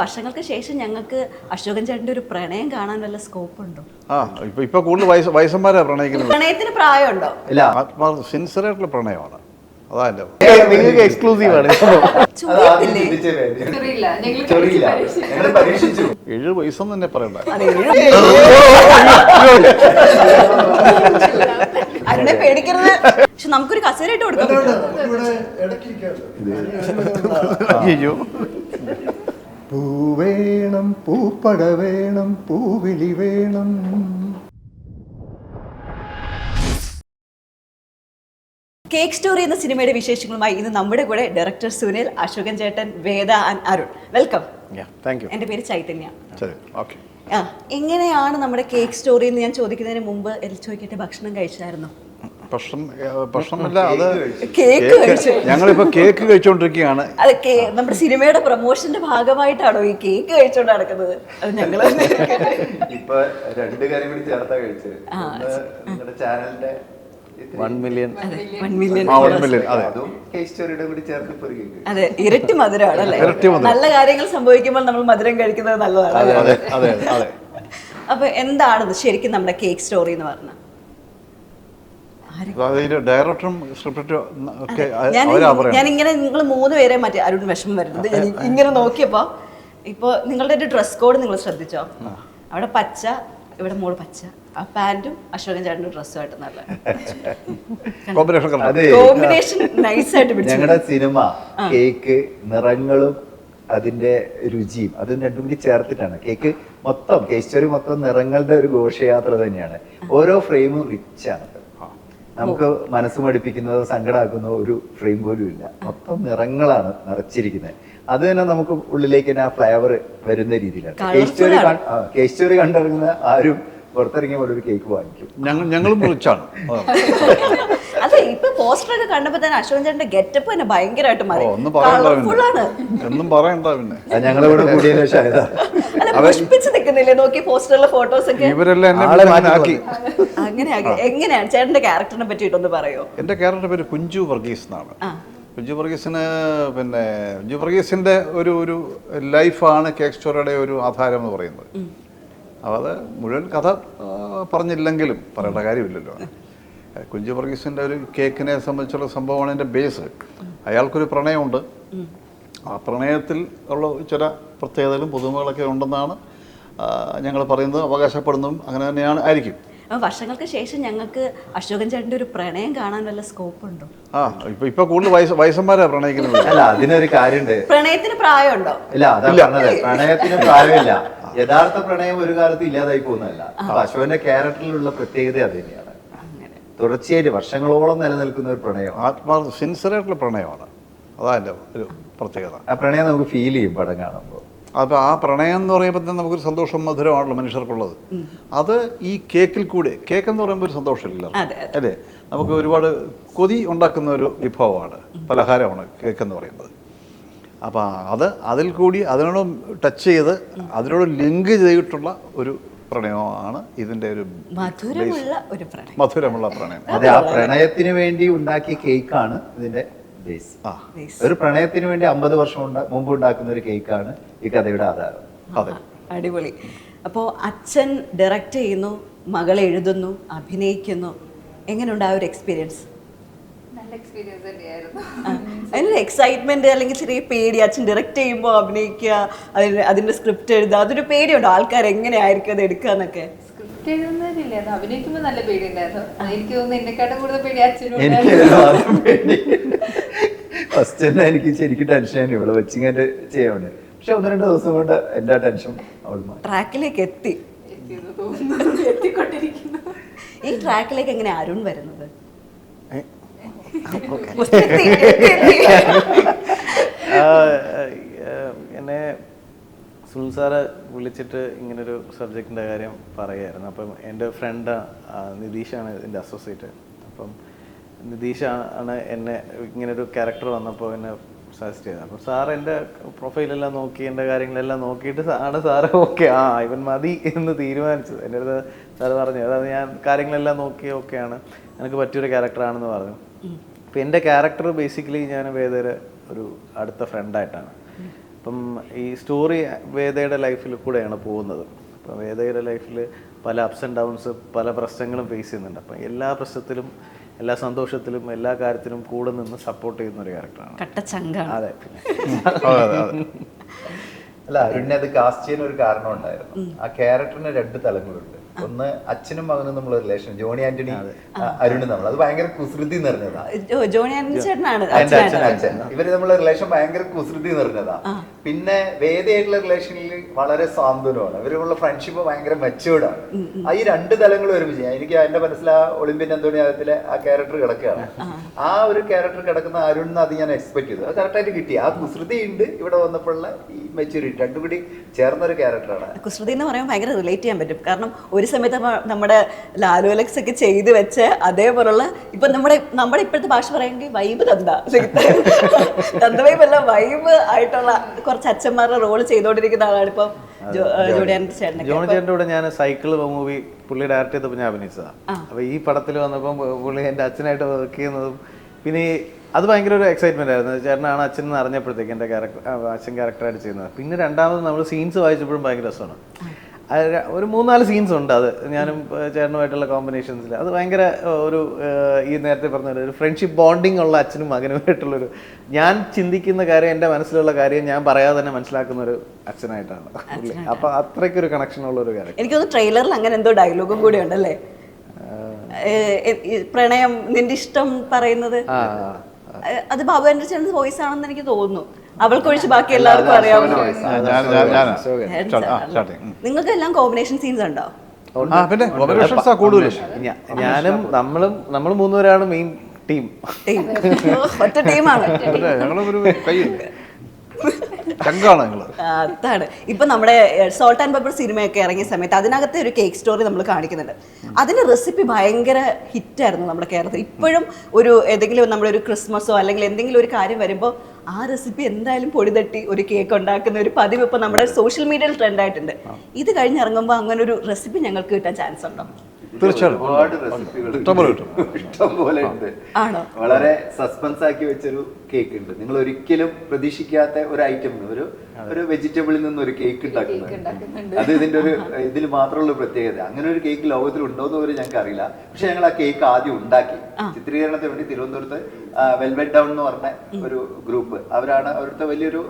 വർഷങ്ങൾക്ക് ശേഷം ഞങ്ങൾക്ക് അശോകൻ ചേട്ടന്റെ ഒരു പ്രണയം കാണാൻ വല്ല സ്കോപ്പ് ഉണ്ടോ ആ ഇപ്പൊ ഇപ്പൊ കൂടുതൽ വയസ്സ് വയസ്സന്മാരാ പ്രണയിക്കുന്നത്. പ്രണയത്തിന് പ്രായമുണ്ടോ? ഇല്ല ആത്മാർത്ഥ സിൻസിയർ ആയിട്ടുള്ള പ്രണയമാണ് നിങ്ങൾക്ക് എക്സ്ക്ലൂസീവ് ആണ്. ഏഴ് വയസ്സെന്ന് തന്നെ പറയണ്ട. പേടിക്കരുത്. പക്ഷെ നമുക്കൊരു കസേര ഇട്ട് പറ്റുമോ? അയ്യോ. പൂവേണം പൂപ്പട വേണം പൂവിളി വേണം. കേക്ക് സ്റ്റോറി എന്ന സിനിമയുടെ വിശേഷങ്ങളുമായി ഇന്ന് നമ്മുടെ കൂടെ ഡയറക്ടർ സുനിൽ അശോകൻ ചേട്ടൻ Veda and Arun. Welcome. Thank you എന്റെ പേര് ചൈതന്യ. എങ്ങനെയാണ് നമ്മുടെ കേക്ക് സ്റ്റോറി എന്ന് ഞാൻ ചോദിക്കുന്നതിന് മുമ്പ് എൽ ചോദിക്കട്ടെ ഭക്ഷണം കഴിച്ചായിരുന്നു? ഭക്ഷണം ഭക്ഷണമല്ല അത് കേക്ക് ഞങ്ങളിപ്പോ കേക്ക് കഴിച്ചുകൊണ്ടിരിക്കുകയാണ് അത് കേ- നമ്മുടെ സിനിമയുടെ പ്രൊമോഷന്റെ ഭാഗമായിട്ടാണോ ഈ കേക്ക് കഴിച്ചോണ്ട് നടക്കുന്നത്? അത് ഞങ്ങൾ ഇപ്പൊ രണ്ട് കാര്യം കൂടി ചേർത്താ കഴിച്ചത്. നിങ്ങളുടെ ചാനലിന്റെ അതെ അതും. കേസ് സ്റ്റോറിയുടെ കൂടി ചേർത്ത് ഇപ്പൊ അതെ ഇരട്ടി മധുരമാണ് അല്ലേ? ഇരട്ടി മധുരം. നല്ല കാര്യങ്ങൾ സംഭവിക്കുമ്പോൾ നമ്മൾ മധുരം കഴിക്കുന്നത് നല്ലതാണ്. അതെ അതെ അതെ അതെ. അപ്പൊ എന്താണത് ശരിക്കും നമ്മുടെ കേക്ക് സ്റ്റോറി എന്ന് പറഞ്ഞാൽ ഡയറക്ടറും സ്ക്രിപ്റ്റും ഒക്കെ ഞാൻ ഇങ്ങനെ നിങ്ങൾ മൂന്ന് പേരെ മറ്റേ അരുൺ വിഷമം വരുന്നത്. ഞാൻ ഇങ്ങനെ നോക്കിയപ്പോ ഇപ്പൊ നിങ്ങളുടെ ഒരു ഡ്രസ് കോഡ് നിങ്ങൾ ശ്രദ്ധിച്ചോ? അവിടെ പച്ച ഇവിടെ മോൾ പച്ച ആ പാന്റും അശോകൻ ചേട്ടന്റെ ഡ്രസ്സുമായിട്ട് നല്ല. കോമ്പിനേഷൻ നൈസ് ആയിട്ട് ഞങ്ങളുടെ സിനിമ കേക്ക് നിറങ്ങളും അതിന്റെ രുചിയും അതും രണ്ടും കൂടി ചേർത്തിട്ടാണ്. കേക്ക് മൊത്തം കേസ്റ്റോറി സ്റ്റോറി മൊത്തം നിറങ്ങളുടെ ഒരു ഘോഷയാത്ര തന്നെയാണ്. ഓരോ ഫ്രെയിമും റിച്ച് ആണ്. നമുക്ക് മനസ്സ് മടിപ്പിക്കുന്നത് സങ്കടമാക്കുന്ന ഒരു ഫ്രെയിം പോലും ഇല്ല. മൊത്തം നിറങ്ങളാണ് നിറച്ചിരിക്കുന്നത്. അത് തന്നെ നമുക്ക് ഉള്ളിലേക്ക് തന്നെ ആ ഫ്ലേവർ വരുന്ന രീതിയിലാണ്. കേസ്റ്റോറി കേസ്റ്റോറി കണ്ടിറങ്ങുന്ന ആരും പുറത്തിറങ്ങിയ പോലെ ഒരു കേക്ക് വാങ്ങിക്കും. ഞങ്ങൾ ഞങ്ങളും റിച്ചാണ് അതെ ഇപ്പൊ പോസ്റ്റർ ഒക്കെ കണ്ടപ്പോ തന്നെ അശോകൻ ചേട്ടന്റെ ഗെറ്റപ്പ് തന്നെ ഭയങ്കരമായിട്ട് മാറി. ഒന്നും പറയണ്ട കളർഫുൾ ആണ്. ഒന്നും പറയണ്ട പിന്നെ. ഞങ്ങളിവിടെ പുഷ്പിച്ച് നിൽക്കുന്നില്ലേ നോക്കി പോസ്റ്ററിലെ ഫോട്ടോസ് ഒക്കെ. ഇവരെല്ലാം എന്നെ ആളെ പിന്നെ ആക്കി. അങ്ങനെ ആക്കി. എങ്ങനെയാണ് ചേട്ടന്റെ ക്യാരക്ടറിനെ പറ്റിയിട്ടൊന്ന് പറയോ? എന്റെ ക്യാരക്ടറിന്റെ പേര് കുഞ്ചു വർഗീസ് എന്നാണ്. കുഞ്ചു വർഗീസിന് പിന്നെ കുഞ്ചു വർഗീസിന്റെ ഒരു ഒരു ലൈഫാണ് കേക്ക് സ്റ്റോറിയുടെ ഒരു ആധാരം എന്ന് പറയുന്നത്. അപ്പോൾ അത് മുഴുവൻ കഥ പറഞ്ഞില്ലെങ്കിലും പറയേണ്ട കാര്യമില്ലല്ലോ. കുഞ്ചു വർഗീസിന്റെ ഒരു കേക്കിനെ സംബന്ധിച്ചുള്ള സംഭവമാണ് എന്റെ ബേസ് അയാൾക്കൊരു പ്രണയമുണ്ട്. ആ പ്രണയത്തിൽ ഉള്ള ചില പ്രത്യേകതകളും പുതുമകളൊക്കെ ഉണ്ടെന്നാണ് ഞങ്ങൾ പറയുന്നത് അവകാശപ്പെടുന്നതും അങ്ങനെ തന്നെയാണ് ആയിരിക്കും. വർഷങ്ങൾക്ക് ശേഷം ഞങ്ങൾക്ക് അശോകൻ ചേട്ടന്റെ ഒരു പ്രണയം കാണാൻ വല്ല സ്കോപ്പ് ഉണ്ടോ? ആ ഇപ്പൊ ഇപ്പൊ കൂടുതൽ വയസ്സ് വയസ്സന്മാരാ പ്രണയിക്കുന്നത്. അല്ല അതിനൊരു കാര്യമുണ്ട്. പ്രണയത്തിന് പ്രായമുണ്ടോ? ഇല്ല പ്രണയത്തിന് പ്രായമില്ല. യഥാർത്ഥ പ്രണയം ഒരു കാലത്ത് ഇല്ലാതായി പോകുന്നതല്ല. അപ്പൊ അശോകന്റെ ക്യാരക്ടറിലുള്ള പ്രത്യേകത അത് തന്നെയാണ്. തുടർച്ചയായിട്ട് വർഷങ്ങളോളം നിലനിൽക്കുന്ന ഒരു പ്രണയം. ആത്മാർത്ഥ സിൻസറായിട്ടുള്ള പ്രണയമാണ്. അതാ എന്റെ ഒരു പ്രത്യേകത. ആ പ്രണയം നമുക്ക് ഫീൽ ചെയ്യും പടം കാണുമ്പോൾ. അപ്പോൾ ആ പ്രണയം എന്ന് പറയുമ്പോൾ തന്നെ നമുക്കൊരു സന്തോഷം മധുരമാണല്ലോ മനുഷ്യർക്കുള്ളത്. അത് ഈ കേക്കിൽ കൂടെ കേക്ക് എന്ന് പറയുമ്പോൾ ഒരു സന്തോഷമില്ല അല്ലേ? നമുക്ക് ഒരുപാട് കൊതി ഉണ്ടാക്കുന്ന ഒരു വിഭവമാണ് പലഹാരമാണ് കേക്ക് എന്ന് പറയുന്നത്. അപ്പോൾ അത് അതിൽ കൂടി അതിനോട് ടച്ച് ചെയ്ത് അതിനോട് ലിങ്ക് ചെയ്തിട്ടുള്ള ഒരു പ്രണയമാണ് ഇതിന്റെ ഒരു മധുരമുള്ള ഒരു പ്രണയം. മധുരമുള്ള പ്രണയം. അതെ ആ പ്രണയത്തിന് വേണ്ടി ഉണ്ടാക്കിയ കേക്കാണ് ഇതിന്റെ ബേസ് ആ. ഒരു പ്രണയത്തിന് വേണ്ടി അമ്പത് വർഷം മുമ്പ് ഉണ്ടാക്കുന്ന ഒരു കേക്കാണ് ഈ കഥയുടെ ആധാരം. അതെ. അടിപൊളി. അപ്പോ അച്ഛൻ ഡയറക്റ്റ് ചെയ്യുന്നു മകൾ എഴുതുന്നു അഭിനയിക്കുന്നു. എങ്ങനെയുണ്ട് ആ ഒരു എക്സ്പീരിയൻസ് തന്നെയായിരുന്നു. എക്സൈറ്റ്മെന്റ് അല്ലെങ്കിൽ ചെറിയ പേടി അച്ഛൻ ഡയറക്റ്റ് ചെയ്യുമ്പോൾ അഭിനയിക്കുക അതിന് അതിന്റെ സ്ക്രിപ്റ്റ് എഴുതുക അതൊരു പേടിയുണ്ട്? ആൾക്കാർ എങ്ങനെയായിരിക്കും അത് എടുക്കുക എന്നൊക്കെ? സ്ക്രിപ്റ്റ് എഴുതുന്നതില്ലായിരുന്നു അഭിനയിക്കുമ്പോൾ നല്ല എനിക്ക് തോന്നുന്നു എന്നെക്കാട്ടും കൂടുതൽ പേടി അച്ഛനും എനിക്ക് ആദ്യം പേടി. ഫസ്റ്റ് തന്നെ എനിക്ക് ശരിക്കും ടെൻഷൻ ഇവിടെ വെച്ചിങ്ങനെ ചെയ്യാനുണ്ട് പക്ഷെ ഒന്ന് രണ്ട് ദിവസം കൊണ്ട് എന്റെ ടെൻഷൻ ട്രാക്കിലേക്ക് എത്തി. ഈ ട്രാക്കിലേക്ക് എങ്ങനെ അരുൺ വരുന്നത് ഏ? എത്തി, എത്തി, എത്തി. ആ, ആ, എന്നെ സുനിൽ സാറ് വിളിച്ചിട്ട് ഇങ്ങനൊരു സബ്ജക്റ്റിന്റെ കാര്യം പറയുമായിരുന്നു അപ്പം എന്റെ ഫ്രണ്ട് നിതീഷാണ് എന്റെ അസോസിയേറ്റ്. അപ്പം നിതീഷ് ആണ് എന്നെ ഇങ്ങനൊരു ക്യാരക്ടർ വന്നപ്പോൾ എന്നെ സജസ്റ്റ് ചെയ്തത്. അപ്പം സാർ എന്റെ പ്രൊഫൈലെല്ലാം നോക്കി എന്റെ കാര്യങ്ങളെല്ലാം നോക്കിയിട്ട് ആണ് സാറ് ഓക്കെ ആ ഇവൻ മതി എന്ന് തീരുമാനിച്ചത്. എന്റെ അടുത്ത് സാറ് പറഞ്ഞു അതായത് ഞാൻ കാര്യങ്ങളെല്ലാം നോക്കി ഓക്കെയാണ്. എനിക്ക് പറ്റിയൊരു ക്യാരക്ടറാണെന്ന് പറഞ്ഞു. അപ്പം എന്റെ ക്യാരക്ടർ ബേസിക്കലി ഞാൻ വേദയുടെ ഒരു അടുത്ത ഫ്രണ്ടായിട്ടാണ് അപ്പം ഈ സ്റ്റോറി വേദയുടെ ലൈഫിൽ കൂടെയാണ് പോകുന്നത്. അപ്പം വേദയുടെ ലൈഫിൽ പല അപ്സ് ആൻഡ് ഡൗൺസ് പല പ്രശ്നങ്ങളും ഫേസ് ചെയ്യുന്നുണ്ട്. അപ്പം എല്ലാ പ്രശ്നത്തിലും എല്ലാ സന്തോഷത്തിലും എല്ലാ കാര്യത്തിലും കൂടെ നിന്ന് സപ്പോർട്ട് ചെയ്യുന്ന ഒരു ക്യാരക്ടറാണ് കട്ട ചങ്കാണ്. അതെ പിന്നെ. അതെ അതെ അതെ. അല്ല പിന്നെ അത് കാസ്റ്റ് ചെയ്യുന്ന ഒരു കാരണം ഉണ്ടായിരുന്നു ആ ക്യാരക്ടറിന് രണ്ട് തലങ്ങളുണ്ട്. ഒന്ന് അച്ഛനും മകനും നമ്മൾ റിലേഷൻ ജോണി ആന്റണി അരുണും നമ്മൾ അത് ഭയങ്കര കുസൃതി നിറഞ്ഞതാ. ജോണി ആന്റണി ചേട്ടനാണ്. എന്റെ അച്ഛൻ അച്ഛനായിട്ട്. അച്ഛൻ ഇവർ നമ്മളെ റിലേഷൻ ഭയങ്കര കുസൃതി നിറഞ്ഞതാ. പിന്നെ വേദയായിട്ടുള്ള റിലേഷനിൽ വളരെ സാന്ത്വനമാണ്. ഇവരുള്ള ഫ്രണ്ട്ഷിപ്പ് ഭയങ്കര മെച്ചൂർഡാണ് ആ ഈ രണ്ട് തലങ്ങളും ഒരുമിച്ച് എനിക്ക് എന്റെ മനസ്സിൽ ആ ഒളിമ്പ്യൻ അന്തോണിയാകത്തിലെ ആ ക്യാരക്ടർ കിടക്കുകയാണ്. ആ ഒരു ക്യാരക്ടർ കിടക്കുന്ന അരുൺ അത് ഞാൻ എക്സ്പെക്ട് ചെയ്തു. അത് കറക്റ്റായിട്ട് കിട്ടി. ആ കുസൃതി ഉണ്ട് ഇവിടെ വന്നപ്പോഴുള്ള ഈ മെച്ചൂരിറ്റി രണ്ടും കൂടി ചേർന്ന ഒരു ക്യാരക്ടറാണ് കുസൃതി എന്ന് പറയുമ്പോൾ ഭയങ്കര റിലേറ്റ് ചെയ്യാൻ പറ്റും. കാരണം ഒരു സമയത്ത് നമ്മുടെ ലാലു അലക്സ് ഒക്കെ ചെയ്തു വെച്ച് അതേപോലുള്ള ഇപ്പൊ നമ്മുടെ നമ്മുടെ ഇപ്പോഴത്തെ ഭാഷ പറയുമെങ്കിൽ വൈബ് തന്ത. തന്ത. വൈബ് അല്ല വൈബ് ആയിട്ടുള്ള കുറച്ച് അച്ഛന്മാരുടെ റോൾ ചെയ്തുകൊണ്ടിരിക്കുന്ന ആളാണ്. ഇപ്പൊ ജോണി. ചേട്ടന്റെ കൂടെ ഞാൻ സൈക്കിൾ മൂവി പുള്ളി ഡയറക്റ്റ് ചെയ്തപ്പോൾ ഞാൻ അഭിനയിച്ചതാണ് അപ്പോൾ ഈ പടത്തിൽ വന്നപ്പം പുള്ളി എന്റെ അച്ഛനായിട്ട് വർക്ക് ചെയ്യുന്നതും പിന്നെ അത് ഭയങ്കര ഒരു എക്സൈറ്റ്മെന്റ് ആയിരുന്നു. ചേട്ടനാണ് അച്ഛൻ എന്ന് അറിഞ്ഞപ്പോഴത്തേക്ക് എന്റെ ക്യാരക്ടർ അച്ഛൻ ക്യാരക്ടറായിട്ട് ചെയ്യുന്നത്. പിന്നെ രണ്ടാമത് നമ്മൾ സീൻസ് വായിച്ചപ്പോഴും ഭയങ്കര രസമാണ്. ഒരു മൂന്നാൽ സീൻസ് ഉണ്ട് അത്. ഞാനും ചേട്ടനുമായിട്ടുള്ള കോമ്പിനേഷൻസിൽ അത് ഭയങ്കര ഒരു ഈ നേരത്തെ പറഞ്ഞ ഒരു ഫ്രണ്ട്ഷിപ്പ് ബോണ്ടിങ് ഉള്ള അച്ഛനും മകനുമായിട്ടുള്ളൊരു ഞാൻ ചിന്തിക്കുന്ന കാര്യം എന്റെ മനസ്സിലുള്ള കാര്യം ഞാൻ പറയാതെ തന്നെ മനസ്സിലാക്കുന്ന ഒരു അച്ഛനായിട്ടാണ്. അപ്പൊ അത്രയ്ക്കൊരു കണക്ഷൻ ഉള്ള ഒരു കാര്യം എനിക്ക് ട്രെയിലറിൽ അങ്ങനെ എന്തോ ഡയലോഗും കൂടി ഉണ്ടല്ലേ? പ്രണയം നിന്റെ ഇഷ്ടം പറയുന്നത്? അത് ബാബു എന്റെ വോയിസ് ആണെന്ന് എനിക്ക് തോന്നുന്നു. അവൾക്കൊഴിച്ച് ബാക്കി എല്ലാവർക്കും. സ്റ്റാർട്ടിങ് നിങ്ങൾക്ക് എല്ലാം കോമ്പിനേഷൻ സീൻസ് ഉണ്ടോ? പിന്നെ ഞാനും നമ്മളും നമ്മൾ മൂന്നുപേരാണ് മെയിൻ ടീം ടീം ഒറ്റ ടീമാണ് ഞങ്ങളൊരു ആ, അതാണ്. ഇപ്പൊ നമ്മുടെ സോൾട്ട് ആൻഡ് പെപ്പർ സിനിമയൊക്കെ ഇറങ്ങിയ സമയത്ത് അതിനകത്തെ ഒരു കേക്ക് സ്റ്റോറി നമ്മൾ കാണിക്കുന്നുണ്ട്. അതിന്റെ റെസിപ്പി ഭയങ്കര ഹിറ്റായിരുന്നു നമ്മുടെ കേരളത്തിൽ. ഇപ്പോഴും ഒരു ഏതെങ്കിലും നമ്മുടെ ഒരു ക്രിസ്മസോ അല്ലെങ്കിൽ എന്തെങ്കിലും ഒരു കാര്യം വരുമ്പോൾ ആ റെസിപ്പി എന്തായാലും പൊടി തട്ടി ഒരു കേക്ക് ഉണ്ടാക്കുന്ന ഒരു പതിവ് ഇപ്പൊ നമ്മുടെ സോഷ്യൽ മീഡിയയിൽ ട്രെൻഡ് ആയിട്ടുണ്ട്. ഇത് കഴിഞ്ഞിറങ്ങുമ്പോൾ അങ്ങനെ ഒരു റെസിപ്പി ഞങ്ങൾക്ക് കിട്ടാൻ ചാൻസ് ഉണ്ടോ? തീർച്ചയായിട്ടും. ഒരുപാട് റെസിപ്പികൾ ഇഷ്ടംപോലെ കിട്ടും. ഇഷ്ടം പോലെ ഉണ്ട്. ആണോ? വളരെ സസ്പെൻസ് ആക്കി വെച്ചൊരു കേക്ക് ഉണ്ട്. നിങ്ങൾ ഒരിക്കലും പ്രതീക്ഷിക്കാത്ത ഒരു ഐറ്റം ഒരു ഒരു വെജിറ്റബിളിൽ നിന്ന് ഒരു കേക്ക് ഉണ്ടാക്കുന്നത്. അത് ഇതിന്റെ ഒരു ഇതിൽ മാത്രമുള്ള പ്രത്യേകത. അങ്ങനെ ഒരു കേക്ക് ലോകത്തിൽ ഉണ്ടോ എന്ന് പോലും ഞങ്ങൾക്ക് അറിയില്ല. പക്ഷെ ഞങ്ങൾ ആ കേക്ക് ആദ്യം ഉണ്ടാക്കി. ചിത്രീകരണത്തിന് വേണ്ടി തിരുവനന്തപുരത്ത് വെൽവെറ്റ് ഡൗൺ എന്ന് പറഞ്ഞ ഒരു ഗ്രൂപ്പ് അവരാണ് അവരുടെ വലിയൊരു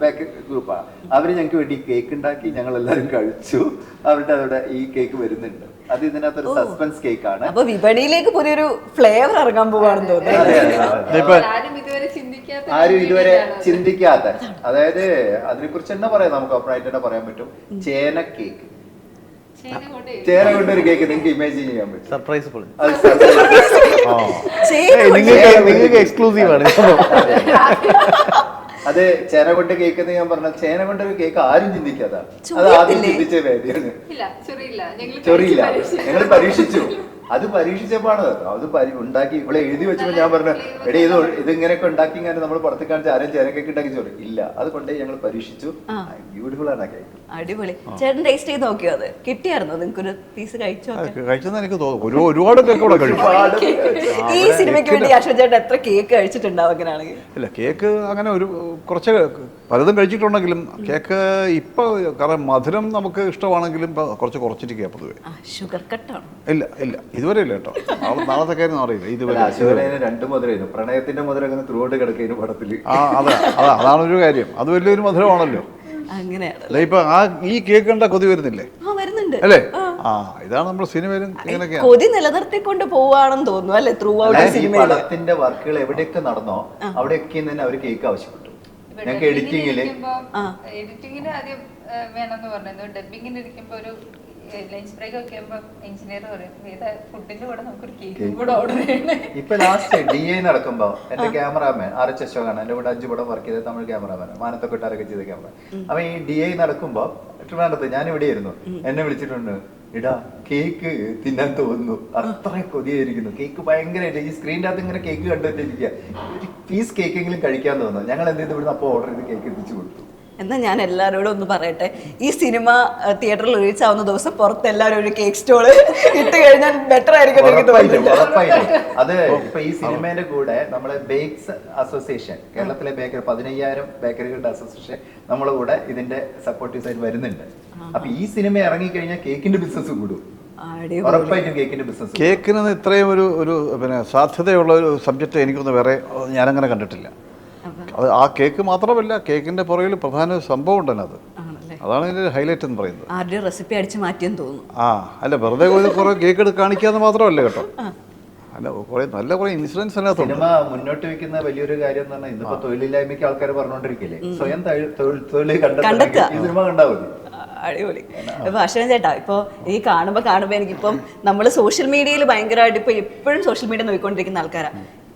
ബേക്ക് ഗ്രൂപ്പാണ് അവർ ഞങ്ങൾക്ക് വേണ്ടി കേക്ക് ഉണ്ടാക്കി ഞങ്ങൾ എല്ലാവരും കഴിച്ചു. അവരുടെ അവിടെ ഈ കേക്ക് വരുന്നുണ്ട്. അത് ഇതിനകത്തൊരു സസ്പെൻസ് കേക്ക് ആണ്. അപ്പൊ വിപണിയിലേക്ക് പുതിയൊരു ഫ്ലേവർ ഇറങ്ങാൻ പോവാണെന്ന് തോന്നുന്നു ആരും ഇതുവരെ ചിന്തിക്കാത്ത ആരും ഇതുവരെ രീതിയിലാണ്. അതായത് അതിനെ കുറിച്ച് തന്നെ പറയാം നമുക്ക് ഓപ്പണായിട്ട് തന്നെ പറയാൻ പറ്റും. ചേന കേക്ക് ചേന കൊണ്ട്. ചേന കൊണ്ടൊരു കേക്ക് നിങ്ങൾക്ക് ഇമാജിൻ ചെയ്യാൻ പറ്റും. സർപ്രൈസ് നിങ്ങൾക്ക് എക്സ്ക്ലൂസീവ് ആണ്. അത് ചേന കൊണ്ട് കേക്ക് എന്ന് ഞാൻ പറഞ്ഞ ചേന കൊണ്ടൊരു കേക്ക് ആരും ചിന്തിക്കാതാ. അത് ആദ്യം? ചിന്തിച്ച വേദിയാണ് ഇല്ല ചൊറിയില്ല. ഞങ്ങൾ പരീക്ഷിച്ചു. അത് പരീക്ഷിച്ചപ്പോഴാണ് അത് പരി- ഉണ്ടാക്കി ഇവിടെ എഴുതി വെച്ചപ്പോൾ ഞാൻ പറഞ്ഞു എടേ ഇത് ഇതിങ്ങനെയൊക്കെ ഉണ്ടാക്കി ഇങ്ങനെ നമ്മൾ പുറത്ത് കാണിച്ച് ആരും ചേരക്കൊക്കെ ഉണ്ടാക്കി ചോറി. ഇല്ല. അത് കൊണ്ടേ ഞങ്ങൾ പരീക്ഷിച്ചു. ബ്യൂട്ടിഫുൾ ആണ് കേക്ക്. അടിപൊളി. ചേട്ടൻ ടേസ്റ്റ് ചെയ്ത് നോക്കിയോ അത്? കിട്ടിയായിരുന്നു? നിങ്ങൾക്ക് ഒരു പീസ് കഴിച്ചോ കഴിച്ചെന്ന് എനിക്ക് തോന്നുന്നു. ഒരു ഒരുപാട് കേക്ക് കൂടെ കഴിച്ചു. ഈ സിനിമയ്ക്ക് വേണ്ടി അശ്വ ചേട്ടൻ എത്ര കേക്ക് കഴിച്ചിട്ടുണ്ടാവും അങ്ങനെയാണെങ്കിൽ? ഇല്ല കേക്ക് അങ്ങനെ ഒരു കുറച്ച് പലതും കഴിച്ചിട്ടുണ്ടെങ്കിലും കേക്ക് ഇപ്പൊ കാരണം മധുരം നമുക്ക് ഇഷ്ടമാണെങ്കിലും കുറച്ച് കുറച്ചിരിക്കുക പൊതുവെ. ആ ഷുഗർ കട്ടാണ് ഇല്ല ഇല്ല. ഇതുവരെ ഇല്ല കേട്ടോ. നാളെ നാളത്തെ കാര്യം അറിയില്ല ഇതുവരെ. അശോകന് രണ്ട് മധുരമായിരുന്നു പ്രണയത്തിന്റെ മധുരം അങ്ങനെ ത്രൂട്ട് കിടക്കുന്ന പടത്തിൽ ആ അതെ അതാ അതാണ് ഒരു കാര്യം. അത് വലിയൊരു മധുരമാണല്ലോ. അങ്ങനെയാണ്. അല്ല ഇപ്പൊ ആ ഈ കേക്ക് കണ്ട കൊതി വരുന്നില്ലേ? ആ വരുന്നുണ്ട്. അല്ലേ? ആ. ഇതാണ് നമ്മുടെ സിനിമയിലും ഇങ്ങനെയൊക്കെയാണ്. കൊതി നിലനിർത്തിക്കൊണ്ട് പോവാണെന്ന് തോന്നുന്നു അല്ലെ? ത്രൂ ഔട്ട് സിനിമയിൽ. വർക്കുകൾ എവിടെയൊക്കെ നടന്നോ അവിടെയൊക്കെ തന്നെ അവർ കേക്ക് ആവശ്യപ്പെട്ടു. ഞങ്ങൾക്ക് എഡിറ്റിംഗിൽ ന് എഡിറ്റിങ്ങിൽ ഇരിക്കുമ്പോ, എഡിറ്റിങ്ങിന് ആദ്യം വേണമെന്ന് പറഞ്ഞു ഡബിങ്ങിന് ഇരിക്കുമ്പോ ഒരു ലഞ്ച് ബ്രേക്ക് ഒക്കെ ആകുമ്പോ എഞ്ചിനീയർ പറയും ഏതാ ഫുഡിന്റെ കൂടെ നമുക്കൊരു കേക്കും കൂടെ ഓർഡർ ചെയ്യണേ? ഇപ്പൊ ലാസ്റ്റ് ഡി ഐ നടക്കുമ്പോ എന്റെ ക്യാമറാമാൻ ആർ എച്ച് അശോകാണ് എന്റെ കൂടെ അഞ്ചു പടം വർക്ക് ചെയ്ത തമിഴ് ക്യാമറാമാൻ മാനത്തൊക്കെട്ടാരൊക്കെ ചെയ്ത ക്യാമറ അപ്പൊ ഈ ഡി ഐ നടക്കുമ്പോ ട്രിവാൻഡത്ത് ഞാൻ ഇവിടെ ആയിരുന്നു എന്നെ വിളിച്ചിട്ടുണ്ട്. ഇടാ കേക്ക് തിന്നാൻ തോന്നുന്നു. അത്ര കൊതിയായിരിക്കുന്നു. കേക്ക് ഭയങ്കരമായിട്ട് ഈ സ്ക്രീനിന്റെ അകത്ത് ഇങ്ങനെ കേക്ക് കണ്ടിട്ടിരിക്കുക ഒരു പീസ് കേക്കെങ്കിലും കഴിക്കാൻ തോന്നുന്നു. ഞങ്ങൾ എന്ത് ചെയ്തു? ഇവിടുന്ന് അപ്പോൾ ഓർഡർ ചെയ്ത് കേക്ക് എത്തിച്ചു കൊടുത്തു. എന്നാൽ ഞാൻ എല്ലാവരോടും ഒന്ന് പറയട്ടെ. ഈ സിനിമ തിയേറ്ററിൽ റിലീസ് ആവുന്ന ദിവസം പുറത്ത് എല്ലാവരും ഒരു കേക്ക് സ്റ്റോൾ ഇട്ട് കഴിഞ്ഞാൽ ബെറ്റർ ആയിരിക്കും എനിക്ക് തോന്നുന്നുണ്ട്. അത് ഇപ്പൊ ഈ സിനിമേന്റെ കൂടെ നമ്മളെ ബേക്സ് അസോസിയേഷൻ കേരളത്തിലെ ബേക്കറി പതിനയ്യായിരം ബേക്കറികളുടെ അസോസിയേഷൻ നമ്മളെ കൂടെ ഇതിന്റെ സപ്പോർട്ടീവ് സൈഡ് വരുന്നുണ്ട്. അപ്പൊ ഈ സിനിമ ഇറങ്ങിക്കഴിഞ്ഞാൽ കേക്കിന്റെ ബിസിനസ് കൂടും. ഉറപ്പായിട്ടും കേക്കിന്റെ ബിസിനസ് കേക്കിന് ഇത്രയും ഒരു ഒരു പിന്നെ സാധ്യതയുള്ള ഒരു സബ്ജക്റ്റ് എനിക്കൊന്ന് വേറെ ഞാനങ്ങനെ കണ്ടിട്ടില്ല. അത് ആ കേക്ക് മാത്രമല്ല കേക്കിന്റെ പുറകിൽ പ്രധാന സംഭവം ഉണ്ടല്ലോ അത്. അതാണ് ഇതിന്റെ ഹൈലൈറ്റ് എന്ന് പറയുന്നത്. ആരുടെ റെസിപ്പി അടിച്ച് മാറ്റിയെന്ന് തോന്നുന്നു. ആ അല്ല വെറുതെ കുറെ കുറേ കേക്ക് എടുത്ത് കാണിക്കാന്ന് മാത്രമല്ല കേട്ടോ. അല്ല കുറേ നല്ല കുറേ ഇൻസിഡൻസ് അതിനകത്തുണ്ട്. സിനിമ മുന്നോട്ട് വെക്കുന്ന വലിയൊരു കാര്യം എന്ന് പറഞ്ഞാൽ ഇന്നിപ്പോ തൊഴിലില്ലായ്മയ്ക്ക് ആൾക്കാർ പറഞ്ഞുകൊണ്ടിരിക്കില്ലേ സ്വയം തൊഴിൽ- കണ്ടെത്തുക. ഈ സിനിമ കണ്ടാൽ മതി അടിപൊളി. ഇപ്പൊ അശ്വൻ ചേട്ടാ ഇപ്പൊ ഈ കാണുമ്പോ കാണുമ്പോ എനിക്കിപ്പം നമ്മൾ സോഷ്യൽ മീഡിയയിൽ ഭയങ്കരമായിട്ട് ഇപ്പൊ എപ്പോഴും സോഷ്യൽ മീഡിയ നോക്കിക്കൊണ്ടിരിക്കുന്ന ആൾക്കാരാ.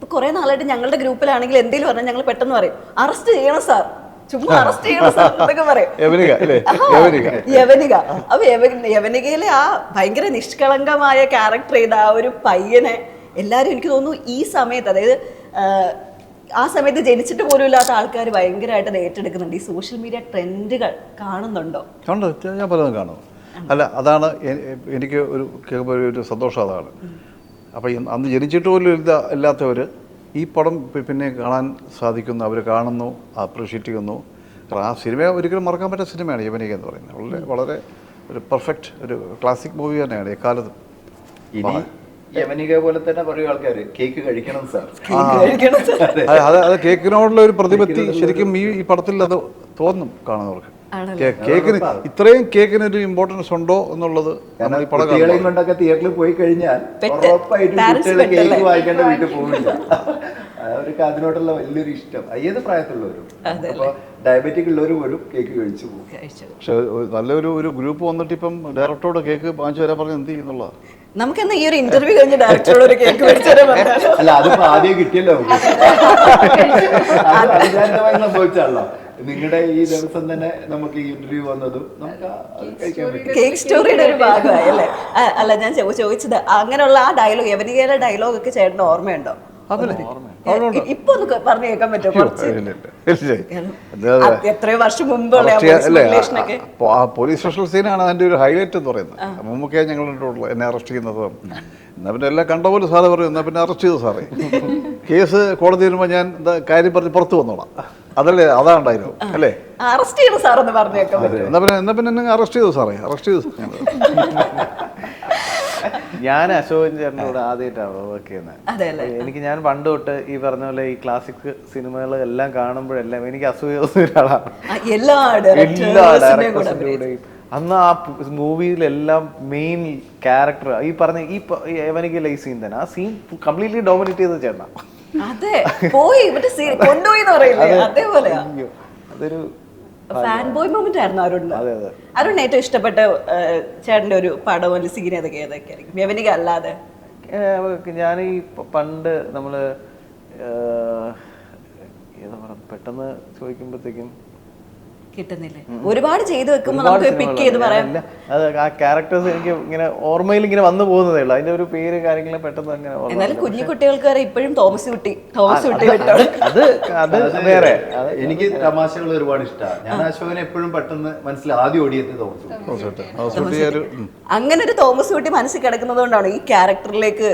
ഇപ്പൊ കുറെ നാളായിട്ട് ഞങ്ങളുടെ ഗ്രൂപ്പിലാണെങ്കിൽ എന്തെങ്കിലും പറഞ്ഞാൽ ഞങ്ങൾ പെട്ടെന്ന് പറയും അറസ്റ്റ് ചെയ്യണം സാർ. ചുമ്മാ അറസ്റ്റ് ചെയ്യണം സാർ എന്നൊക്കെ പറയും. യവനിക അപ്പൊ യവ- യവനികയിലെ ആ ഭയങ്കര നിഷ്കളങ്കമായ ക്യാരക്ടർ ചെയ്ത ആ ഒരു പയ്യനെ എല്ലാരും എനിക്ക് തോന്നുന്നു ഈ സമയത്ത് അതായത് ആ, സമയത്ത് ജനിച്ചിട്ട് പോലും ഇല്ലാത്ത ആൾക്കാർ ഭയങ്കരമായിട്ട് ഏറ്റെടുക്കുന്നുണ്ട്. ഈ സോഷ്യൽ മീഡിയ ട്രെൻഡുകൾ കാണുന്നുണ്ടോ? കണ്ടു? ഞാൻ പലതും കാണും. അല്ല അതാണ് എനിക്ക് ഒരു കേൾക്കുമ്പോൾ ഒരു സന്തോഷം അതാണ്. അപ്പോൾ അന്ന് ജനിച്ചിട്ട് പോലും ഇല്ല ഇല്ലാത്തവർ ഈ പടം പിന്നെ കാണാൻ സാധിക്കുന്നു അവർ കാണുന്നു അപ്രീഷിയേറ്റ് ചെയ്യുന്നു. കാരണം ആ സിനിമ ഒരിക്കലും മറക്കാൻ പറ്റുന്ന സിനിമയാണ് യമനിക എന്ന് പറയുന്നത്. വളരെ വളരെ ഒരു പെർഫെക്റ്റ് ഒരു ക്ലാസിക് മൂവി തന്നെയാണ് എക്കാലത്തും. പോലെ തന്നെ പറയും കേക്ക് കഴിക്കണം സാർ. അത് അത് കേക്കിനോടുള്ള ഒരു പ്രതിപത്തി ശരിക്കും ഈ ഈ പടത്തിൽ അത് തോന്നും കാണുന്നവർക്ക്. കേക്കിന് ഇത്രയും കേക്കിന് ഒരു ഇമ്പോർട്ടൻസ് ഉണ്ടോ എന്നുള്ളത് കുട്ടികളെയും കൊണ്ടൊക്കെ തിയേറ്ററിൽ പോയി കഴിഞ്ഞാൽ. ഉറപ്പായിട്ടും കുട്ടികളെ കേക്ക്? വാങ്ങിക്കേണ്ട വീട്ടിൽ പോകില്ല അവർക്ക് അതിനോടുള്ള വലിയൊരു ഇഷ്ടം. ഏത് പ്രായത്തിലുള്ളവരും. അപ്പൊ ഡയബറ്റിക് ഉള്ളവർ പോലും കേക്ക് കഴിച്ചു പോകും. പക്ഷെ നല്ലൊരു ഒരു ഗ്രൂപ്പ് വന്നിട്ട് ഇപ്പം ഡയറക്ടറോട് കേക്ക് വാങ്ങിച്ചു തരാൻ പറഞ്ഞു എന്ത് ചെയ്യുന്നുള്ള നമുക്കെന്നാ ഈ ഒരു ഇന്റർവ്യൂ കഴിഞ്ഞ് ഡയറക്ടറോട് ഒരു കേക്ക് അല്ല അതിപ്പോ ആദ്യം കിട്ടിയല്ലോ നമുക്ക്. സംഭവിച്ചാണല്ലോ. നിങ്ങളുടെ ഈ ദിവസം തന്നെ നമുക്ക് ഈ ഇന്റർവ്യൂ വന്നതും നമുക്ക് അത് കഴിക്കാൻ പറ്റും. കേക്ക് സ്റ്റോറിയുടെ ഒരു ഭാഗമായി അല്ലേ അല്ല ഞാൻ ചോദിച്ചത് അങ്ങനെയുള്ള ആ ഡയലോഗ് യവനികയിലെ ഡയലോഗ് ഒക്കെ ചേട്ടന് ഓർമ്മയുണ്ടോ? ഇപ്പൊ പറഞ്ഞു കേൾക്കാൻ. തീർച്ചയായും. എത്രയോ വർഷം മുമ്പ് പോലീസ് സ്പെഷ്യൽ സീനാണ് അതിന്റെ ഒരു ഹൈലൈറ്റ് എന്ന് പറയുന്നത്. മുമ്പൊക്കെ ഞങ്ങൾ കണ്ടിട്ടുള്ളൂ എന്നെ അറസ്റ്റ് ചെയ്യുന്നത് എന്നാ. പിന്നെ എല്ലാം കണ്ട പോലെ സാറ് പറയും എന്നാ പിന്നെ അറസ്റ്റ് ചെയ്തു സാറേ. കേസ് കോടതി വരുമ്പോൾ ഞാൻ കാര്യം പറഞ്ഞ് പുറത്തു വന്നോളാം. അതല്ലേ അതാ ഉണ്ടായിരുന്നു അല്ലേ? അറസ്റ്റ് ചെയ്തു സാറെന്ന് പറഞ്ഞേക്കാം. എന്നാ പിന്നെ എന്നാ പിന്നെ അറസ്റ്റ് ചെയ്തു സാറേ അറസ്റ്റ് ചെയ്തു ഞാൻ അശോകൻ ചേട്ടനോട് ആദ്യമായിട്ടാണ് വർക്ക് ചെയ്യുന്നത്. എനിക്ക് ഞാൻ പണ്ട് തൊട്ട് ഈ പറഞ്ഞ പോലെ ഈ ക്ലാസിക് സിനിമകൾ എല്ലാം കാണുമ്പോഴെല്ലാം എനിക്ക് അസൂയ ഒരാളാണ്. എല്ലാ അന്ന് ആ മൂവിയിലെല്ലാം മെയിൻ ക്യാരക്ടർ ഈ പറഞ്ഞ ഈ എവനിക്കൽ ഈ സീൻ തന്നെ. ആ സീൻ കംപ്ലീറ്റ്ലി ഡോമിനേറ്റ് ചെയ്ത ചേട്ടനാ. അതെ പോയി കൊണ്ടുപോയി അതൊരു ഫാൻ ബോയ് മൊമെന്റ് ആയിരുന്നു അതെ അരുൺ ഏറ്റവും ഇഷ്ടപ്പെട്ട ചേട്ടന്റെ ഒരു പടവും അല്ലെങ്കിൽ സീൻ ഏതൊക്കെ ഏതൊക്കെ ആയിരിക്കും? യവനിക അല്ലാതെ. ഞാൻ ഈ പണ്ട് നമ്മൾ ഏതാ പറയാ പെട്ടെന്ന് ചോദിക്കുമ്പോഴത്തേക്കും കിട്ടുന്നില്ലേ. ഒരുപാട് ചെയ്തു വെക്കുമ്പോ ഒരുപാട് നമുക്ക് പിക്ക് ചെയ്ത് പറയാം. അത് ആ ക്യാരക്ടേഴ്സ് എനിക്ക് ഇങ്ങനെ ഓർമ്മയിൽ ഇങ്ങനെ വന്നു പോകുന്നതേ ഉള്ളൂ. അതിന്റെ ഒരു പേര് കാര്യങ്ങളും പെട്ടെന്ന് അങ്ങനെ എന്നാലും കുഞ്ഞു കുട്ടികൾക്ക് വരെ ഇപ്പോഴും തോമസ് കുട്ടി തോമസ് കുട്ടി അത് അത് വേറെ. എനിക്ക് തമാശകൾ ഒരുപാട് ഇഷ്ടമാണ്. ഞാൻ അശോകനെ എപ്പോഴും പെട്ടെന്ന് മനസ്സിൽ ആദ്യം ഓടിയെത്തി തോമസ് ഒരു അങ്ങനെ ഒരു തോമസ് കുട്ടി മനസ്സിൽ കിടക്കുന്നതുകൊണ്ടാണ് ഈ ക്യാരക്ടറിലേക്ക്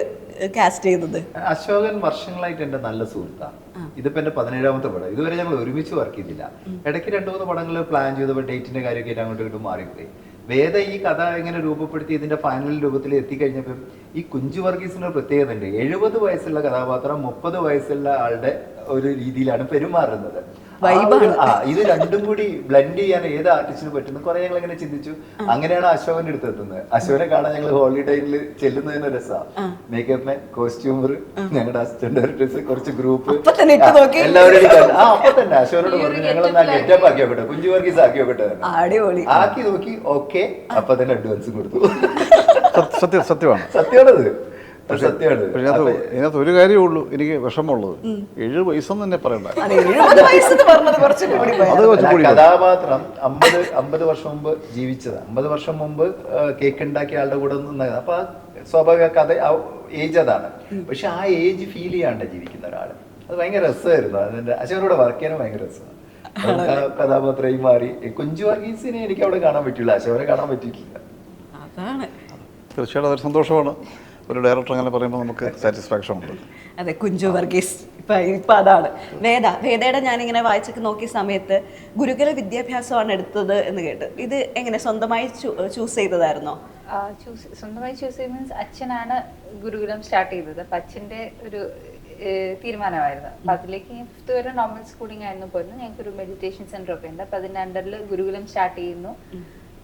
കാസ്റ്റ് ചെയ്തത്. അശോകൻ വർഷങ്ങളായിട്ട് എന്റെ നല്ല സുഹൃത്താണ് ഇതിപ്പോ എന്റെ പതിനേഴാമത്തെ പടം. ഇതുവരെ ഞങ്ങൾ ഒരുമിച്ച് വർക്ക് ചെയ്തില്ല. ഇടയ്ക്ക് രണ്ടു മൂന്ന് പടങ്ങൾ പ്ലാൻ ചെയ്തപ്പോൾ ഡേറ്റിന്റെ കാര്യമൊക്കെ ആയിട്ട് അങ്ങോട്ടും ഇങ്ങോട്ടും മാറിപ്പോയി. വേദ ഈ കഥ എങ്ങനെ രൂപപ്പെടുത്തി ഇതിന്റെ ഫൈനൽ രൂപത്തിൽ എത്തിക്കഴിഞ്ഞപ്പോൾ ഈ കുഞ്ചു വർഗീസിന് ഒരു പ്രത്യേകത ഉണ്ട്. എഴുപത് വയസ്സുള്ള കഥാപാത്രം മുപ്പത് വയസ്സുള്ള ആളുടെ ഒരു രീതിയിലാണ് പെരുമാറുന്നത്. ആ ഇത് രണ്ടും കൂടി ബ്ലെൻഡ് ചെയ്യാൻ ഏത് ആർട്ടിസ്റ്റിന് പറ്റുന്നു? കുറെ ഞങ്ങൾ ഇങ്ങനെ ചിന്തിച്ചു. അങ്ങനെയാണ് അശോകന്റെ അടുത്ത് എത്തുന്നത്. അശോകനെ കാണാൻ ഞങ്ങൾ ഹോളിഡേയിൽ ചെല്ലുന്നതിന് രസമാണ് മേക്കപ്പ് മാൻ കോസ്റ്റ്യൂമർ ഞങ്ങളുടെ അസിസ്റ്റന്റ് ഡയറക്ടേഴ്സ് കുറച്ച് ഗ്രൂപ്പ് അപ്പൊ തന്നെ ഇട്ട് നോക്കി. എല്ലാവരും ആ അപ്പൊ തന്നെ അശോകനോട് പറഞ്ഞു ഞങ്ങൾ എന്നാ ഗെറ്റപ്പ് ആക്കി നോക്കട്ടെ കുഞ്ചു വർഗീസ് ആക്കി നോക്കട്ടെ ആക്കി നോക്കി ഓക്കെ. അപ്പൊ തന്നെ അഡ്വാൻസ് കൊടുത്തു. സത്യ- സത്യം സത്യമാണ്. സത്യമാണത്. സത്യമാണ്. പക്ഷെ ഇതിനകത്ത് ഇതിനകത്ത് ഒരു കാര്യമേ ഉള്ളൂ എനിക്ക് വിഷമമുള്ളത്. ഏഴ് വയസ്സെന്ന് തന്നെ പറയണ്ട. അതെ കഥാപാത്രം അമ്പത് അമ്പത് വർഷം മുമ്പ് ജീവിച്ചത്. അമ്പത് വർഷം മുമ്പ് കേക്ക് ഉണ്ടാക്കിയ ആളുടെ കൂടെ നിന്നത് അപ്പൊ ആ സ്വാഭാവിക കഥ ഏജ് അതാണ്. പക്ഷെ ആ ഏജ് ഫീൽ ചെയ്യാണ്ട് ജീവിക്കുന്ന ഒരാൾ അത് ഭയങ്കര രസമായിരുന്നു. അതിന്റെ അച്ഛനോട് വർക്ക് ചെയ്യാനും ഭയങ്കര രസമാണ്. കഥാപാത്രയും കഥാപാത്രമായി മാറി കുഞ്ചു വർഗീസിനെ എനിക്ക് അവിടെ കാണാൻ പറ്റില്ല അശോകനെ കാണാൻ പറ്റിയിട്ടില്ല. അതാണ്. തീർച്ചയായിട്ടും അതൊരു സന്തോഷമാണ്. ഒരു ഡയറക്ടർ അങ്ങനെ പറയുമ്പോൾ നമുക്ക് സാറ്റിസ്ഫാക്ഷൻ ഉണ്ട്. അതെ കുഞ്ചു വർഗീസ് ഇപ്പം ഇപ്പൊ അതാണ്. വേദ വേദയുടെ ഞാനിങ്ങനെ വായിച്ചൊക്കെ നോക്കിയ സമയത്ത് ഗുരുകുല വിദ്യാഭ്യാസമാണ് എടുത്തത് എന്ന് കേട്ട്. ഇത് എങ്ങനെ സ്വന്തമായി ചൂസ് ചെയ്തതായിരുന്നോ? ചൂസ് സ്വന്തമായി ചൂസ് ചെയ്ത് മീൻസ് അച്ഛനാണ് ഗുരുകുലം സ്റ്റാർട്ട് ചെയ്തത്. അപ്പം അച്ഛന്റെ ഒരു തീരുമാനമായിരുന്നു. അപ്പം അതിലേക്ക് ഫിഫ്ത്ത് വരെ നോർമൽ സ്കൂളിംഗ് ആയിരുന്നു പോയിരുന്നു ഞങ്ങൾക്ക് ഒരു മെഡിറ്റേഷൻ സെന്റർ ഒക്കെ ഉണ്ട് അപ്പം അതിന്റെ അണ്ടറിൽ ഗുരുകുലം സ്റ്റാർട്ട് ചെയ്യുന്നു.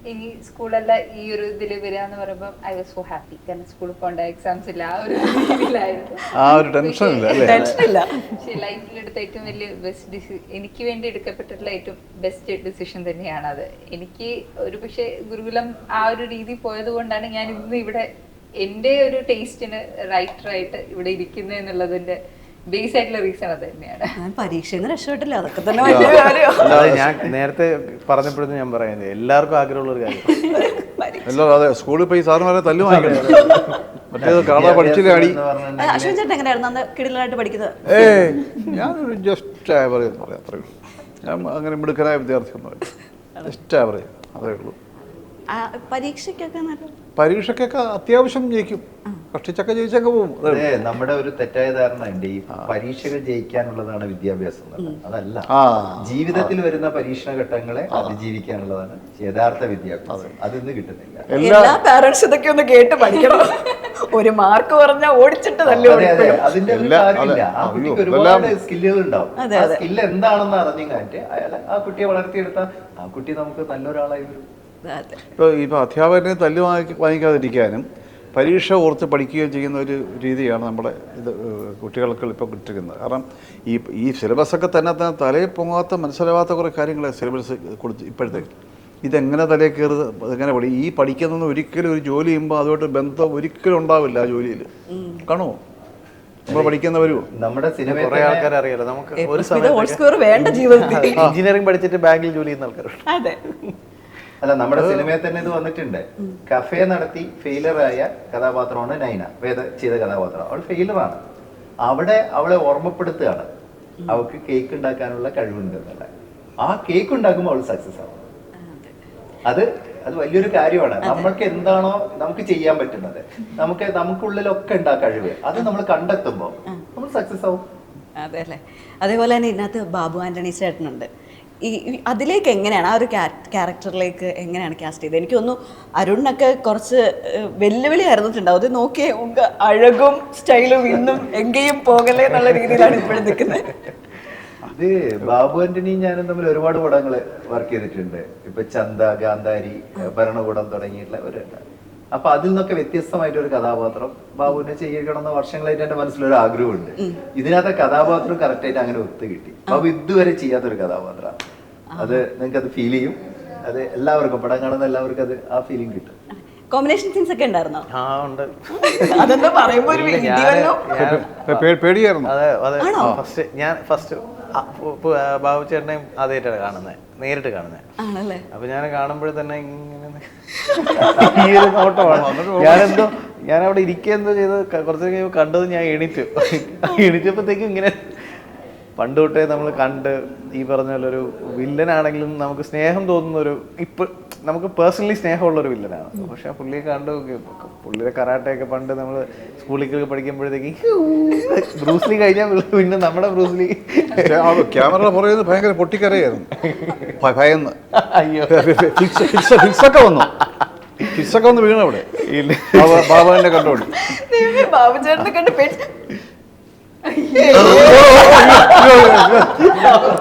ഇനി സ്കൂളല്ല ഈ ഒരു ഇതിൽ വരിക എന്ന് പറയുമ്പോൾ ഐ വാസ് സോ ഹാപ്പി കാരണം സ്കൂളിൽ പോകേണ്ട എക്സാംസ് ഇല്ല. ആ ഒരു ആ ഒരു ടെൻഷൻ ഇല്ല അല്ലേ? ടെൻഷനില്ല പക്ഷേ ലൈഫിൽ എടുത്ത ഏറ്റവും വലിയ ബെസ്റ്റ് ഡിസി എനിക്ക് വേണ്ടി എടുക്കപ്പെട്ടിട്ടുള്ള ഏറ്റവും ബെസ്റ്റ് ഡിസിഷൻ തന്നെയാണ് അത്. എനിക്ക് ഒരു പക്ഷേ ഗുരുകുലം ആ ഒരു രീതി പോയത് കൊണ്ടാണ് ഞാൻ ഇന്ന് ഇവിടെ എന്റെ ഒരു ടേസ്റ്റിന് റൈറ്ററായിട്ട് ഇവിടെ ഇരിക്കുന്നത് എന്നുള്ളതിന്റെ ബേസ് ആയിട്ടുള്ള റീസൺ അത് തന്നെയാണ്. ഞാൻ പരീക്ഷയിൽ നിന്ന് രക്ഷപ്പെട്ടില്ല. അതൊക്കെ തന്നെ വലിയ കാര്യം. അല്ലാതെ ഞാൻ നേരത്തെ പറഞ്ഞപ്പോഴത്തെ ഞാൻ പറയുന്നത് എല്ലാവർക്കും ആഗ്രഹമുള്ള ഒരു കാര്യം എല്ലാം അതെ സ്കൂളിൽ പോയി സാറിന് തല്ലു വാങ്ങിക്കണം. മറ്റേത് കാണാൻ പഠിച്ചില്ല അടി. എന്ന് പറഞ്ഞിട്ടുണ്ടെങ്കിൽ അശ്വിൻ ചേട്ടൻ എങ്ങനെയായിരുന്നു? അന്ന് കിടിലായിട്ട് പഠിക്കുന്നത്? ഏയ് ഞാനൊരു ജസ്റ്റ് ആവറേജ് എന്ന് പറയാം അത്രേ ഉള്ളൂ. ഞാൻ അങ്ങനെ മിടുക്കനായ വിദ്യാർത്ഥിയൊന്നുമല്ല. ജസ്റ്റ് ആവറേജ് അതേ ഉള്ളൂ. ആ, പരീക്ഷയ്ക്കൊക്കെ നല്ല പരീക്ഷയ്ക്കൊക്കെ അത്യാവശ്യം ജയിക്കും. കഷ്ടിച്ചൊക്കെ ജയിച്ചൊക്കെ പോകും. അതേ. നമ്മുടെ ഒരു തെറ്റായ ധാരണ ഉണ്ട്. ഈ പരീക്ഷകൾ ജയിക്കാനുള്ളതാണ് വിദ്യാഭ്യാസം എന്നുള്ളത്. അതല്ല. ജീവിതത്തിൽ വരുന്ന പരീക്ഷണ ഘട്ടങ്ങളെ അതിജീവിക്കാനുള്ളതാണ് യഥാർത്ഥ വിദ്യാഭ്യാസം. അതൊന്നും കിട്ടുന്നില്ല. എല്ലാ പാരന്റ്സ് ഇതൊക്കെ ഒന്ന് കേട്ട് പഠിക്കണം. ഒരു മാർക്ക് പറഞ്ഞാൽ ഓടിച്ചിട്ട് അതെ അതിന്റെ ഒരുപാട് സ്കില്ലുകൾ ഉണ്ടാവും. സ്കില്ല് എന്താണെന്ന് അറിഞ്ഞു കാറ്റ് അയാൾ ആ കുട്ടിയെ വളർത്തിയെടുത്താൽ ആ കുട്ടി നമുക്ക് നല്ലൊരാളായി വരും. ഇപ്പോൾ ഇപ്പോൾ അധ്യാപകരെ തല്ലു വാങ്ങി വാങ്ങിക്കാതിരിക്കാനും പരീക്ഷ ഓർത്ത് പഠിക്കുകയും ചെയ്യുന്ന ഒരു രീതിയാണ് നമ്മുടെ ഇത് കുട്ടികൾക്ക് ഇപ്പോൾ കിട്ടിയിരിക്കുന്നത് കാരണം ഈ ഈ സിലബസൊക്കെ തന്നെ തന്നെ തലയിൽ പൊങ്ങാത്ത മനസ്സിലാവാത്ത കുറേ കാര്യങ്ങൾ സിലബസ് കൊടുത്ത് ഇപ്പോഴത്തേക്ക് ഇതെങ്ങനെ തലയിൽ കയറി എങ്ങനെ പഠി ഈ പഠിക്കുന്നതെന്ന് ഒരിക്കലും ഒരു ജോലി ചെയ്യുമ്പോൾ അതുമായിട്ട് ബന്ധം ഒരിക്കലും ഉണ്ടാവില്ല ആ ജോലിയിൽ. കാണുമോ? നമ്മൾ പഠിക്കുന്നവരും നമ്മുടെ സിനിമ കുറെ ആൾക്കാരെ അറിയാലോ. നമുക്ക് ഒരു സമയം വേണ്ട ജീവിതത്തിൽ. എഞ്ചിനീയറിംഗ് പഠിച്ചിട്ട് ബാങ്കിൽ ജോലി ചെയ്യുന്ന ആൾക്കാരുണ്ട്. അതെ. അല്ല നമ്മുടെ സിനിമയിൽ തന്നെ ഇത് വന്നിട്ടുണ്ട്. കഫേ നടത്തി ഫെയിലറായ കഥാപാത്രമാണ് നൈന. വേദ ചെയ്ത കഥാപാത്രം. അവൾ ഫെയിലറാണ്. അവിടെ അവളെ ഓർമ്മപ്പെടുത്തുകയാണ്. അവൾക്ക് കേക്ക് ഉണ്ടാക്കാനുള്ള കഴിവുണ്ട് എന്നുള്ള. ആ കേക്ക് ഉണ്ടാക്കുമ്പോൾ അവൾ സക്സസ് ആവും. അത് അത് വലിയൊരു കാര്യമാണ്. നമ്മൾക്ക് എന്താണോ നമുക്ക് ചെയ്യാൻ പറ്റുന്നത്. നമുക്ക് നമുക്കുള്ളിലൊക്കെ ഉണ്ട് ആ കഴിവ്. അത് നമ്മൾ കണ്ടെത്തുമ്പോൾ നമ്മൾ സക്സസ് ആവും. അതെ അല്ലേ? അതേപോലെ തന്നെ ഇതിനകത്ത് ബാബു ആന്റണി ചേട്ടനുണ്ട്. ഈ അതിലേക്ക് എങ്ങനെയാണ് ആ ഒരു ക്യാരക്ടറിലേക്ക് എങ്ങനെയാണ് കാസ്റ്റ് ചെയ്തത്? എനിക്ക് തോന്നുന്നു അരുണിനൊക്കെ കുറച്ച് വെല്ലുവിളി ആയിരുന്നിട്ടുണ്ടാവും. അത് നോക്കിയേ ഉങ്ക അഴകും സ്റ്റൈലും ഇന്നും എങ്കെയും പോകലേ എന്നുള്ള രീതിയിലാണ് ഇപ്പോഴും നിൽക്കുന്നത്. അത് ബാബു ആന്റണിയും ഞാനും തമ്മിൽ ഒരുപാട് പടങ്ങൾ വർക്ക് ചെയ്തിട്ടുണ്ട്. ഇപ്പൊ ചന്ത ഗാന്ധാരി ഭരണകൂടം തുടങ്ങിയിട്ടുള്ള ഒരു അപ്പൊ അതിൽ നിന്നൊക്കെ വ്യത്യസ്തമായിട്ട് ഒരു കഥാപാത്രം ബാബുവിനെ ചെയ്യിക്കണം എന്ന വർഷങ്ങളായിട്ട് എന്റെ മനസ്സിലൊരു ആഗ്രഹമുണ്ട്. ഇതിനകത്തെ കഥാപാത്രം കറക്റ്റ് ആയിട്ട് അങ്ങനെ ഒത്തു കിട്ടി ബാബു ഇതുവരെ ചെയ്യാത്തൊരു കഥാപാത്രം. അത് നിങ്ങൾക്ക് അത് ഫീൽ ചെയ്യും. അത് എല്ലാവർക്കും പടം കാണുന്ന എല്ലാവർക്കും അത് ആ ഫീലിംഗ് കിട്ടും. കോമ്പിനേഷൻ സീൻസ് ഒക്കെ ഉണ്ടായിരുന്നോ? ആ ഉണ്ട്. അതെന്താ പറയുമ്പോ ഒരു പേടിയായിരുന്നു. അതെ അതെ. ആണോ? ഫസ്റ്റ് ഞാൻ ഫസ്റ്റ് ബാബു ചേട്ടനെയും ആദ്യമായിട്ടാണ് കാണുന്നത് നേരിട്ട് കാണുന്നത് അപ്പൊ ഞാൻ കാണുമ്പോൾ തന്നെ ഇങ്ങനെ ഈ ഒരു നോട്ടമാണ്. ഞാനെന്തോ ഞാൻ അവിടെ ഇരിക്കുക എന്തോ ചെയ്ത് കുറച്ചു കുറച്ച് കഴിയുമ്പോൾ കണ്ടത് ഞാൻ എണീറ്റു. എണീറ്റപ്പോഴത്തേക്കും ഇങ്ങനെ പണ്ട് തൊട്ടേ നമ്മൾ കണ്ട് ഈ പറഞ്ഞ പോലൊരു ഒരു വില്ലനാണെങ്കിലും നമുക്ക് സ്നേഹം തോന്നുന്ന ഒരു ഇപ്പൊ നമുക്ക് പേഴ്സണലി സ്നേഹമുള്ള ഒരു വില്ലനാണ്. പക്ഷെ പുള്ളിയെ കണ്ടു പുള്ളിയുടെ കരാട്ടയൊക്കെ പണ്ട് നമ്മൾ സ്കൂളിൽ പഠിക്കുമ്പോഴത്തേക്ക് ബ്രൂസ്ലി കഴിഞ്ഞാൽ പിന്നെ നമ്മുടെ ബ്രൂസ്ലി. ക്യാമറ പറയുന്നത് ഭയങ്കര പൊട്ടിക്കരയായിരുന്നു. ഭയന്ന്. അയ്യോ. ഫിക്സ് ഫിക്സ് ഫിക്സൊക്കെ വന്നു. ഫിക്സൊക്കെ വന്ന് വീണു അവിടെ. ബാബുവിനെ കണ്ടോണ്ട്. ബാബു ചേട്ടനെ കണ്ട്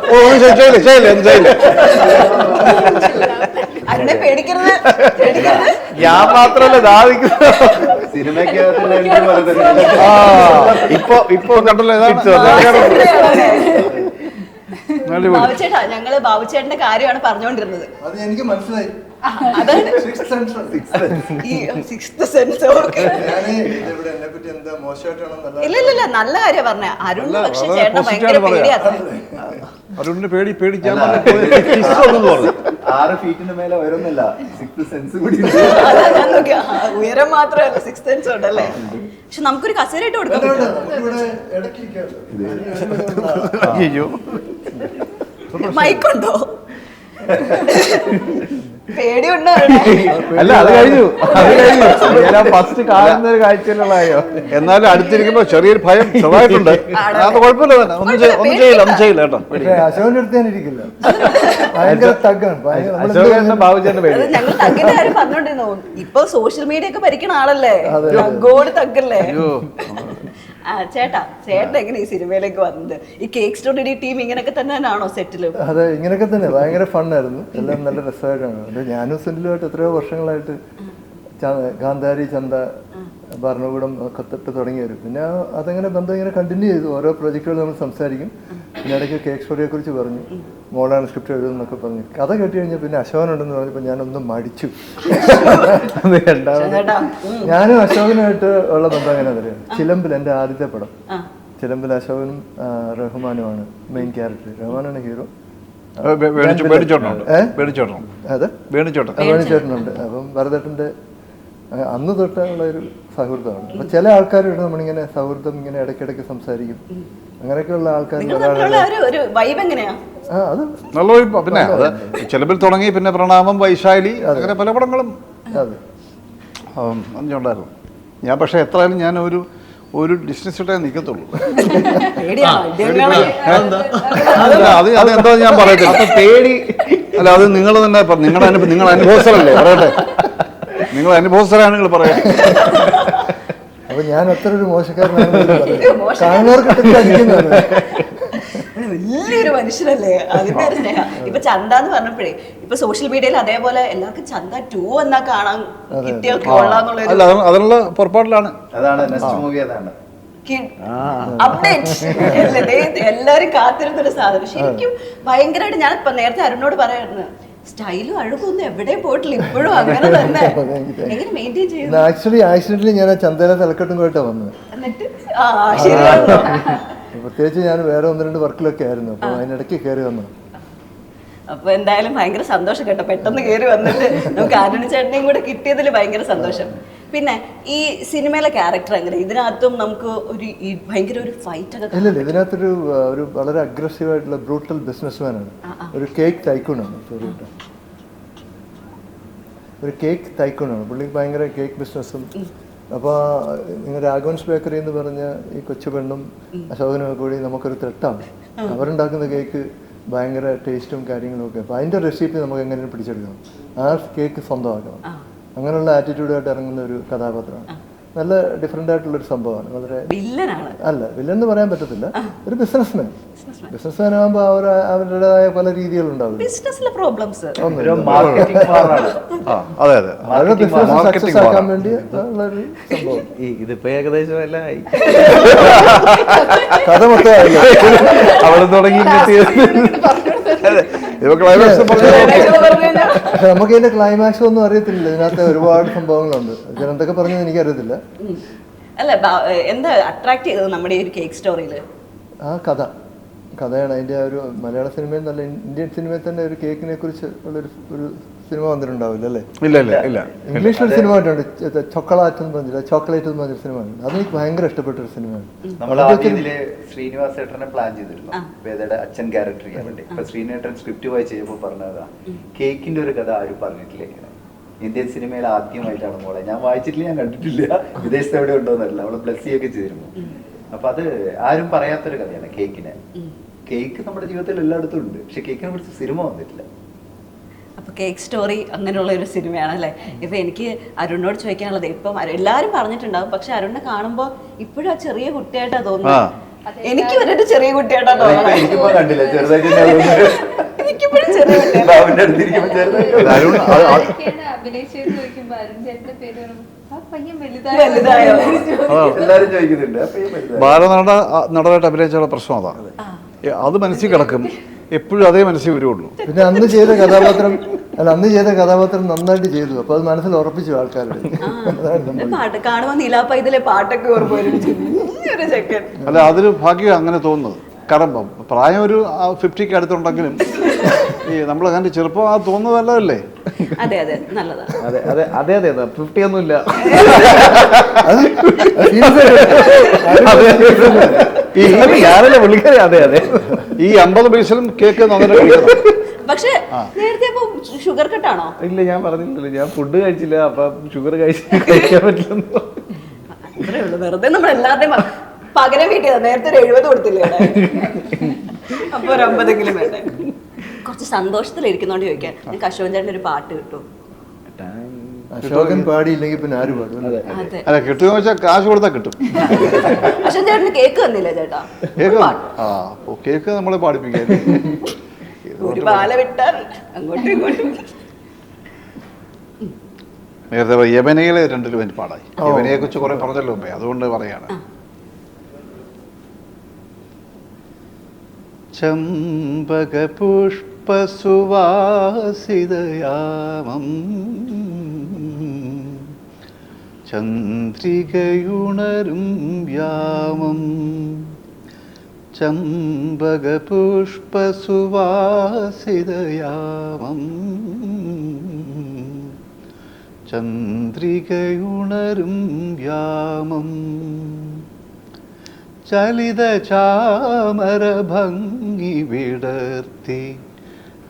ഓ ചെയ്യില്ല ചെയ്യില്ല എന്ത് ചെയ്യില്ല അരുണെ പേടിക്കരുത് പേടിക്കരുത്. ഞാൻ മാത്രല്ല ദാവിക്കുന്നു സിനിമയ്ക്കകത്തുള്ള എനിക്ക് പോലെ തന്നെ ആ ഇപ്പൊ ഇപ്പൊ കണ്ടല്ലോ ഇതാണ് അടിപൊളി. ബാബുചേട്ടാ ഞങ്ങൾ ബാബുചേട്ടന്റെ കാര്യമാണ് പറഞ്ഞുകൊണ്ടിരുന്നത് അത് എനിക്ക് മനസ്സിലായി. നല്ല കാര്യം പറഞ്ഞ. അരുൺ പക്ഷെ ചേട്ടൻ ഭയങ്കര. പേടിയാണ് അരുണിന് പേടി പേടിക്കാൻ ആറ് ഫീറ്റിന് മേലെ ഉയരുന്നില്ല സിക്സ് സെൻസ് കൂടി ഉയരം മാത്രമല്ല സിക്സ് സെൻസ് ഉണ്ടല്ലേ പക്ഷെ നമുക്കൊരു നമുക്കിവിടെ ഇടയ്ക്കിരിക്കാമല്ലോ അയ്യോ. മൈക്കുണ്ടോ പേടിയുണ്ടോ? അല്ല അത് കഴിഞ്ഞു. അത് കഴിഞ്ഞു. ഞാൻ ഫസ്റ്റ് കാണുന്ന ഒരു കാഴ്ചയിലുള്ളതായോ? എന്നാലും അടുത്തിരിക്കുമ്പോ ചെറിയൊരു ഭയം ചെറുതായിട്ടുണ്ട് അത് കുഴപ്പമില്ല തന്നെ. ഒന്നും ഒന്നും ചെയ്യില്ല ഒന്നും ചെയ്യില്ല കേട്ടോ. പക്ഷേ അശോകന്റെ അടുത്ത് ഞാൻ ഇരിക്കില്ല. ഭയങ്കര തഗ്ഗാണ് ഭയങ്കര- നമ്മളെന്ത് അശോകന്റെ ബാബുചേട്ടന്റെ പേര് ഞങ്ങൾ തഗ്ഗിന്റെ കാര്യം പറഞ്ഞോണ്ടിരുന്നു. ഇപ്പൊ സോഷ്യൽ മീഡിയ ഒക്കെ ഭരിക്കണ ആളല്ലേ? തഗ്ഗോട് തഗ്ഗല്ലേ ആ ചേട്ടാ ചേട്ടൻ എങ്ങനെ ഈ സിനിമയിലേക്ക് വന്നത്? ഈ കേക്ക് സ്റ്റോറി ടീം ഇങ്ങനെയൊക്കെ തന്നെയാണോ സെറ്റിൽ അതെ ഇങ്ങനെയൊക്കെ തന്നെ. ഭയങ്കര ഫണ്ണായിരുന്നു. എല്ലാം നല്ല രസമായിട്ടാണ്. ഞാനും സെന്റിലുമായിട്ട് എത്രയോ വർഷങ്ങളായിട്ട് ഗാന്ധാരി ചന്ത ഭരണകൂടം കത്തിട്ട് തുടങ്ങിയവരും. തുടങ്ങി വരും പിന്നെ അതങ്ങനെ ബന്ധം ഇങ്ങനെ കണ്ടിന്യൂ ചെയ്തു. ഓരോ പ്രൊജക്റ്റുകൾ നമ്മൾ സംസാരിക്കും. പിന്നെ ഇടയ്ക്ക് കേക്ക് സ്റ്റോറിയെ കുറിച്ച് പറഞ്ഞു. മോളാണ് സ്ക്രിപ്റ്റ് എഴുതുന്നൊക്കെ പറഞ്ഞു. കഥ കേട്ട് കഴിഞ്ഞാൽ പിന്നെ അശോകനുണ്ടെന്ന് പറഞ്ഞപ്പോൾ ഞാനൊന്ന് മടിച്ചു. അത് രണ്ടാമത്. ഞാനും അശോകനുമായിട്ട് ഉള്ള ബന്ധം അങ്ങനെ അറിയാം ചിലമ്പിൽ എന്റെ ആദ്യത്തെ പടം. ആ. ചിലമ്പിൽ അശോകനും റഹ്മാനുമാണ് മെയിൻ ക്യാരക്ടർ റഹ്മാനാണ് ഹീറോ? പേടിച്ചോട്ടം അതെ? പേടിച്ചോട്ടം ചേട്ടനുണ്ട് അപ്പം ഭരതേട്ടന്റെ അന്ന് തൊട്ടുള്ള ഒരു സൗഹൃദമാണ് അപ്പൊ ചില ആൾക്കാരോട് നമ്മളിങ്ങനെ സൗഹൃദം ഇങ്ങനെ ഇടയ്ക്കിടയ്ക്ക് സംസാരിക്കും. അങ്ങനെയൊക്കെയുള്ള ആൾക്കാർ ഒരു ഒരു വൈബ് എങ്ങനെയാ? അത് നല്ല വൈബ് പിന്നെ അത് ചിലപ്പിൽ തുടങ്ങി പിന്നെ പ്രണാമം വൈശാലി അങ്ങനെ പല പടങ്ങളും. ഉണ്ടായിരുന്നു ഞാൻ പക്ഷെ എത്രയായാലും ഞാൻ ഒരു ഒരു ഡിസ്റ്റൻസ് ഇട്ടേ നിൽക്കത്തുള്ളൂ അത് അത് എന്താ ഞാൻ പറയട്ടെ പേടി. അല്ല അത് നിങ്ങൾ തന്നെ പറ- നിങ്ങളുടെ അനുഭവം നിങ്ങൾ അനുഭവസ്ഥരല്ലേ? പറയട്ടെ. നിങ്ങൾ അനുഭവസ്ഥരാണ് നിങ്ങൾ പറയാം അപ്പൊ ഞാൻ അത്ര ഒരു മോശക്കാരനാണ്. കാണുന്നവർക്ക് വലിയൊരു മനുഷ്യനല്ലേ? അതിന്റെ ഒരു സ്നേഹം. ഇപ്പൊ ചന്ത എന്ന് പറഞ്ഞപ്പോഴേ ഇപ്പൊ സോഷ്യൽ മീഡിയയിൽ അതേപോലെ എല്ലാവർക്കും ചന്ത ടു എന്നാ കാണാൻ കിട്ടിയാൽ അതിനുള്ള പുറപ്പാടിലാണ്. അതാണ് നെക്സ്റ്റ് മൂവി അതാണ് അപ്ഡേറ്റ് എല്ലാരും കാത്തിരുന്നൊരു സാധനം. ശരിക്കും ഭയങ്കരമായിട്ട് ഞാൻ ഇപ്പൊ നേരത്തെ അരുണോട് പറയായിരുന്നു സ്റ്റൈലും അഴുകൊന്നും എവിടെയും പോയിട്ടില്ല. ഇപ്പോഴും അങ്ങനെ തന്നെ. എങ്ങനെ മെയിന്റെയിൻ ചെയ്യുന്നു ആക്ച്വലി ആക്സിഡന്റിൽ ഞാൻ ചന്ദന തലക്കെട്ടും പോയിട്ടാണ് വന്നത്. പ്രത്യേകിച്ച് ഞാൻ വേറെ ഒന്ന് രണ്ട് വർക്കിലൊക്കെ ആയിരുന്നു. അപ്പൊ അതിനിടയ്ക്ക് കയറി വന്നു. അപ്പൊ എന്തായാലും ഭയങ്കര സന്തോഷം കേട്ടോ. പെട്ടെന്ന് കയറി വന്നിട്ട് നമുക്ക് ആന്റണി ചേട്ടനെയും കൂടെ കിട്ടിയതിൽ ഭയങ്കര സന്തോഷം. പിന്നെ ഈ സിനിമയിലെ ക്യാരക്ടർ എങ്ങനെ? ഇതിനകത്തും നമുക്ക് ഒരു ഭയങ്കര ഒരു ഫൈറ്റ് ഒക്കെ ഇല്ലില്ല ഇതിനകത്തൊരു ഒരു വളരെ അഗ്രസീവ് ആയിട്ടുള്ള ബ്രൂട്ടൽ ബിസിനസ്മാനാണ് ഒരു കേക്ക് തൈക്കൂണാണ് സോറി ഒരു കേക്ക് തൈക്കൂണാണ് പുള്ളി ഭയങ്കര കേക്ക് ബിസിനസ്സും അപ്പോൾ നിങ്ങൾ രാഘവൻസ് ബേക്കറി എന്ന് പറഞ്ഞ ഈ കൊച്ചു പെണ്ണും അശോകനും കൂടി നമുക്കൊരു ത്രെട്ടാണ് അവരുണ്ടാക്കുന്ന കേക്ക് ഭയങ്കര ടേസ്റ്റും കാര്യങ്ങളും ഒക്കെ. അപ്പോൾ അതിന്റെ റെസിപ്പി നമുക്ക് എങ്ങനെയും പിടിച്ചെടുക്കണം. ആ കേക്ക് സ്വന്തമാക്കണം. അങ്ങനെയുള്ള ആറ്റിറ്റ്യൂഡായിട്ട് ഇറങ്ങുന്ന ഒരു കഥാപാത്രമാണ്. നല്ല ഡിഫറെന്റ് ആയിട്ടുള്ള ഒരു സംഭവമാണ്. വളരെ വില്ലനാണ് അല്ല വില്ലെന്ന് പറയാൻ പറ്റത്തില്ല. ഒരു ബിസിനസ്മാൻ ബിസിനസ്മാൻ ആകുമ്പോൾ അവർ അവരുടേതായ പല രീതികളുണ്ടാവും ബിസിനസ്സിലെ പ്രോബ്ലംസ് അതെ അതെ. അവരുടെ ബിസിനസ് സക്സസ് ആക്കാൻ വേണ്ടി ഉള്ള ഒരു സംഭവം. ഈ ഇതിപ്പോ ഏകദേശം കഥ മൊത്തം അവിടെ തുടങ്ങി നമുക്ക് ഇതിന്റെ ക്ലൈമാക്സ് ഒന്നും അറിയത്തില്ല ഇതിനകത്ത് ഒരുപാട് സംഭവങ്ങളുണ്ട്. ജനന്തൊക്കെ എന്തൊക്കെ പറഞ്ഞത് എനിക്കറിയത്തില്ല. അല്ല എന്താ അട്രാക്ട് ചെയ്തത് നമ്മുടെ ഈ ഒരു കേക്ക് സ്റ്റോറിയിൽ ആ കഥ. കഥയാണ്. അതിന്റെ ആ ഒരു മലയാള സിനിമയിൽ നല്ല ഇന്ത്യൻ സിനിമയിൽ തന്നെ ഒരു കേക്കിനെ കുറിച്ച് ഉള്ളൊരു ഒരു സിനിമ വന്നിട്ടുണ്ടാവില്ല അല്ലേ? ഇല്ല ഇല്ല ഇല്ല. ഇംഗ്ലീഷിൽ ഒരു സിനിമ കണ്ടിട്ടുണ്ട്. ചോക്കളാറ്റ് എന്ന് പറഞ്ഞില്ല ചോക്ലേറ്റ് എന്ന് പറഞ്ഞൊരു സിനിമ ഉണ്ട് അതെനിക്ക് ഭയങ്കര ഇഷ്ടപ്പെട്ട ഒരു സിനിമയാണ് നമ്മൾ ഇതിൽ ശ്രീനിവാസ് ഏട്ടനെ പ്ലാൻ ചെയ്തിരുന്നു. വേദയുടെ അച്ഛൻ ക്യാരക്ടർ ചെയ്യാൻ വേണ്ടി. അപ്പൊ ശ്രീനേട്ടൻ സ്ക്രിപ്റ്റ് വായിച്ച് ചെയ്യുമ്പോൾ പറഞ്ഞതാ കേക്കിന്റെ ഒരു കഥ ആരും പറഞ്ഞിട്ടില്ല ഇങ്ങനെ. ഇന്ത്യൻ സിനിമയിൽ ആദ്യമായിട്ടാണ് മോളെ. ഞാൻ വായിച്ചിട്ടില്ല ഞാൻ കണ്ടിട്ടില്ല. വിദേശത്ത് എവിടെ ഉണ്ടോന്നല്ല അവൾ ബ്ലസ് ചെയ്യൊക്കെ ചെയ്തിരുന്നു അപ്പൊ അത് ആരും പറയാത്തൊരു കഥയാണ് കേക്കിനെ. കേക്ക് നമ്മുടെ ജീവിതത്തിൽ എല്ലായിടത്തും ഉണ്ട്. പക്ഷെ കേക്കിനെ കുറിച്ച് സിനിമ വന്നിട്ടില്ല. കേക്ക് സ്റ്റോറി അങ്ങനെയുള്ള ഒരു സിനിമയാണ് അല്ലേ? ഇപ്പം എനിക്ക് അരുണിനോട് ചോദിക്കാനുള്ളത് ഇപ്പം എല്ലാവരും പറഞ്ഞിട്ടുണ്ടാവും പക്ഷെ അരുണിനെ കാണുമ്പോൾ ഇപ്പോഴും ആ ചെറിയ കുട്ടിയായിട്ടാ. തോന്നുന്നത്. എനിക്ക് വന്നിട്ട് ചെറിയ കുട്ടിയായിട്ടാ അതിപ്പോ തോന്നണേ എനിക്കിപ്പോ കണ്ടില്ല ചെറുതായിട്ട് ഞാൻ തോന്നുന്നു. എനിക്കിപ്പോഴും ചെറിയ കുട്ടിയാ ബാബുവിന്റെ അടുത്തിരിക്കുമ്പോ ചെറുതായിട്ട് അരുൺ അത് അത് അഭിനയിച്ചത് ചോദിക്കുമ്പോ അരുൺ ചേട്ടന്റെ പേര് പറയുമ്പോ, ആ പയ്യൻ വലുതായോ? വലുതായോ? അതാണ് എല്ലാരും ചോദിക്കുന്നുണ്ട് അപ്പൊ ഈ വലുതായി. ബാലനട നടനായിട്ട് അഭിനയിച്ചുള്ള പ്രശ്നം അതാണ് ഏ, അത് മനസ്സിൽ കിടക്കും. എപ്പോഴും അതേ മനസ്സിൽ വരുള്ളൂ. പിന്നെ അന്ന് ചെയ്ത കഥാപാത്രം അല്ല അന്ന് ചെയ്ത കഥാപാത്രം നന്നായിട്ട് ചെയ്തു. അപ്പൊ അത് മനസ്സിൽ ഉറപ്പിച്ചു ആൾക്കാരുടെ. പാട്ട് നീലാപ്പ ഇതിലെ പാട്ടൊക്കെ ഓർമ്മ അല്ല അതൊരു ഭാഗ്യം അങ്ങനെ തോന്നുന്നത്. കാരണം പ്രായം ഒരു ഫിഫ്റ്റിക്ക് അടുത്തുണ്ടെങ്കിലും ഈ നമ്മൾ അങ്ങനെ ചെറുപ്പം ആ തോന്നുന്നത് അതെ അതെ. നല്ലതാണ് അതെ അതെ അതെ അതെ. ഫിഫ്റ്റി ഒന്നും ഇല്ല. അത് അതെ ഈ ഞാനല്ലേ പുള്ളിക്കാരി അതെ അതെ. ഈ അമ്പത് പൈസയിലും കേക്ക് നന്നായിട്ട് കഴിക്കണം. പക്ഷേ നേരത്തെ ഷുഗർ കട്ടാണോ? ഇല്ല ഞാൻ പറഞ്ഞില്ലല്ലോ. ഞാൻ ഫുഡ് കഴിച്ചില്ല അപ്പൊ ഷുഗർ കഴിച്ച് കഴിക്കാൻ പറ്റില്ലെന്ന്. അത്രേ ഉള്ളൂ. വെറുതെ നമ്മൾ എല്ലാവരുടെയും പകരം വീട്ടിയതാ നേരത്തെ ഒരു എഴുപത് കൊടുത്തില്ലേ അപ്പൊ ഒരു അമ്പതെങ്കിലും വേണ്ടേ? കുറച്ച് സന്തോഷത്തിലിരിക്കുന്നോണ്ട് ചോദിക്കാൻ നിങ്ങൾക്ക് അശോകൻ ചേട്ടൻ ഒരു പാട്ട് കിട്ടും. അശോകൻ പാടിയില്ലെങ്കിൽ പിന്നെ ആര് പാടും? അല്ലേ? കിട്ടുമെന്ന് വെച്ചാൽ കാശ് കൊടുത്താൽ കിട്ടും. അശോകൻ ചേട്ടന് കേക്ക് തന്നില്ല ചേട്ടാ? കേക്ക് ആ കേക്ക് നമ്മളെ പാടിപ്പിക്കാൻ ഒരു പാല വിട്ടാൽ അങ്ങോട്ടും ഇങ്ങോട്ടും നേരത്തെ യമനയിലെ രണ്ട് രൂപ പാടായി. യമനയെ കുറിച്ച് കുറെ പറഞ്ഞല്ലോ മുമ്പേ അതുകൊണ്ട് പറയാണ്. ചമ്പക പുഷ്പസുവാസിതയാമം ചന്ദ്രികയുണരും വ്യാമം. ചമ്പക പുഷ്പസുവാസിതയാമം ചന്ദ്രികയുണരും വ്യാമം. ചലിതചാമരഭംഗി ചാമര ഭംഗി വിടർത്തി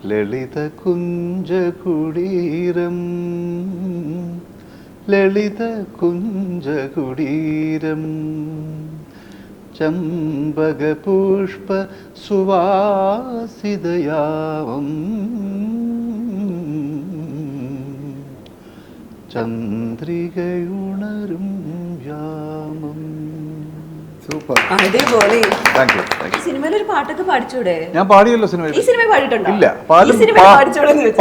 ലളിത കുഞ്ചകുടീരം. ലളിത കുഞ്ചകുടീരം ചമ്പക പുഷ്പ സുവാസിതയാവം. ചന്ദ്രികയുണരും വ്യാമം. സൂപ്പർ. അടിപൊളി ഈ പാട്ടൊക്കെ പാടിച്ചൂടെ? ഞാൻ പാടിയല്ലോ സിനിമയിൽ. ഈ സിനിമ പാടിയിട്ടുണ്ടോ? ഇല്ല ഈ പാലും സിനിമ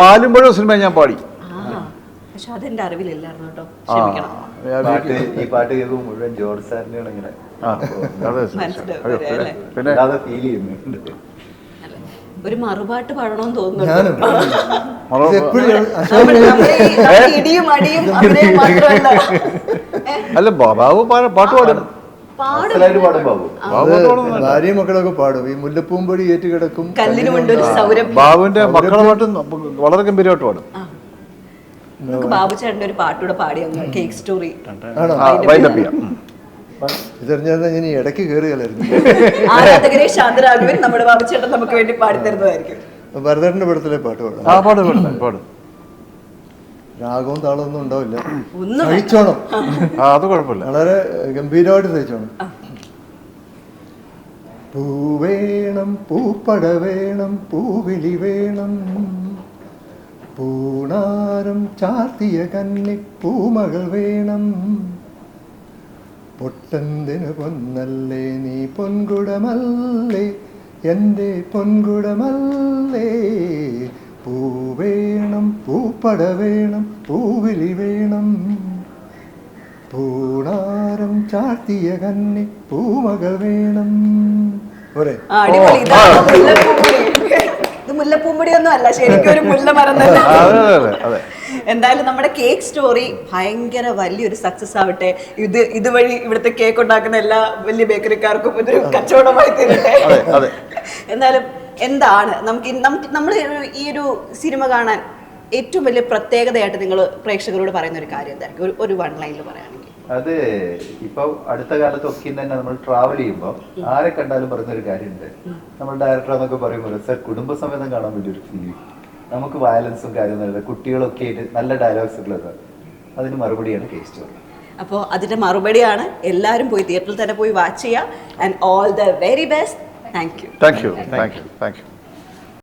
പാലുമ്പോഴും ഞാൻ പാടി. പക്ഷെ അതെന്റെ അറിവിലില്ലായിരുന്നു കേട്ടോ. ക്ഷമിക്കണം. പാട്ട് ഈ പാട്ട് കേൾക്കുമ്പോൾ മുഴുവൻ ജോർജ് സാറിനെയാണ് ഇങ്ങനെ പിന്നെ അല്ലാതെ ഫീൽ ചെയ്യുന്നുണ്ട് അല്ല, ഒരു മറുപാട്ട് പാടണമെന്ന് തോന്നുന്നു അല്ല ബാബു പാട്ട് പാടും. പാടും. അസലായിട്ട് പാടും ബാബു. ബാബു പാട്ട് പാടുന്നുണ്ട്. ഭാര്യയും മക്കളൊക്കെ പാടും. ഈ മുല്ലപ്പൂമ്പൊടി ഏറ്റ് കിടക്കും ബാബുവിന്റെ മക്കളെ പാട്ട് വളരെ ഗംഭീരമായിട്ട് പാടും. ബാബു ചേട്ടന്റെ ഒരു പാട്ടൂടെ പാടി കേക്ക് സ്റ്റോറി. ആണോ? ഇതറിഞ്ഞാൽ ഞാൻ ഇടയ്ക്ക് കയറുകയല്ലായിരുന്നു ശാന്തരാഘവൻ നമ്മുടെ ബാബു ചേട്ടൻ നമുക്ക് വേണ്ടി പാടി തരുന്നതായിരിക്കും ഭരതന്റെ പടത്തിലെ പാട്ട് പാടാം. ആ പാടും പാടും പാടും രാഗവും താളമൊന്നും ഉണ്ടാവില്ല. സഹിച്ചോണം. അത് കുഴപ്പമില്ല. വളരെ ഗംഭീരമായിട്ട് സഹിച്ചോണം. പൂവേണം പൂപ്പട വേണം പൂവിളി വേണം. പൂണാരം ചാർത്തിയ കന്നി പൂമകൾ വേണം. പൊട്ടന്തിന് പൊന്നല്ലേ നീ പൊൻകുടമല്ലേ? എന്റെ പൊൻകുടമല്ലേ? പൂ വേണം പൂപ്പട വേണം പൂവിളി വേണം. പൂണാരം ചാർത്തിയ കന്നി പൂമകൾ വേണം. പോരെ. മുല്ലപ്പൂമ്പൊടി. ഒന്നും അല്ല ശരിക്കും ഒരു മുല്ലമരം തന്നെ. എന്തായാലും നമ്മുടെ കേക്ക് സ്റ്റോറി ഭയങ്കര വലിയൊരു സക്സസ് ആവട്ടെ. ഇത് ഇതുവഴി ഇവിടുത്തെ കേക്ക് ഉണ്ടാക്കുന്ന എല്ലാ വലിയ ബേക്കറിക്കാർക്കും ഇതൊരു കച്ചവടമായി തീരട്ടെ. എന്തായാലും എന്താണ്? നമുക്ക് നമുക്ക് നമ്മൾ ഈ ഒരു സിനിമ കാണാൻ ഏറ്റവും വലിയ പ്രത്യേകതയായിട്ട് നിങ്ങൾ പ്രേക്ഷകരോട് പറയുന്ന ഒരു കാര്യം എന്തായിരിക്കും? ഒരു ഒരു വൺ ലൈനിൽ പറയുകയാണെങ്കിൽ. അത് ഇപ്പൊ അടുത്ത കാലത്ത് കാലത്തൊക്കെ തന്നെ നമ്മൾ ട്രാവൽ ചെയ്യുമ്പോൾ ആരെ കണ്ടാലും പറയുന്ന ഒരു കാര്യമുണ്ട് നമ്മൾ ഡയറക്ടർ എന്നൊക്കെ പറയുമ്പോൾ സർ കുടുംബസമേതം കാണാൻ വലിയൊരു ഫീൽ നമുക്ക് വയലൻസും കാര്യമൊന്നും കുട്ടികളൊക്കെ ആയിട്ട് നല്ല ഡയലോഗ്സ് ഉള്ളത്. അതിന് മറുപടിയാണ് കേസ് സ്റ്റോറി അപ്പോൾ അതിന്റെ മറുപടിയാണ് എല്ലാവരും പോയി തിയേറ്ററിൽ തന്നെ പോയി വാച്ച് ചെയ്യുക and all the very best thank you thank you thank you thank you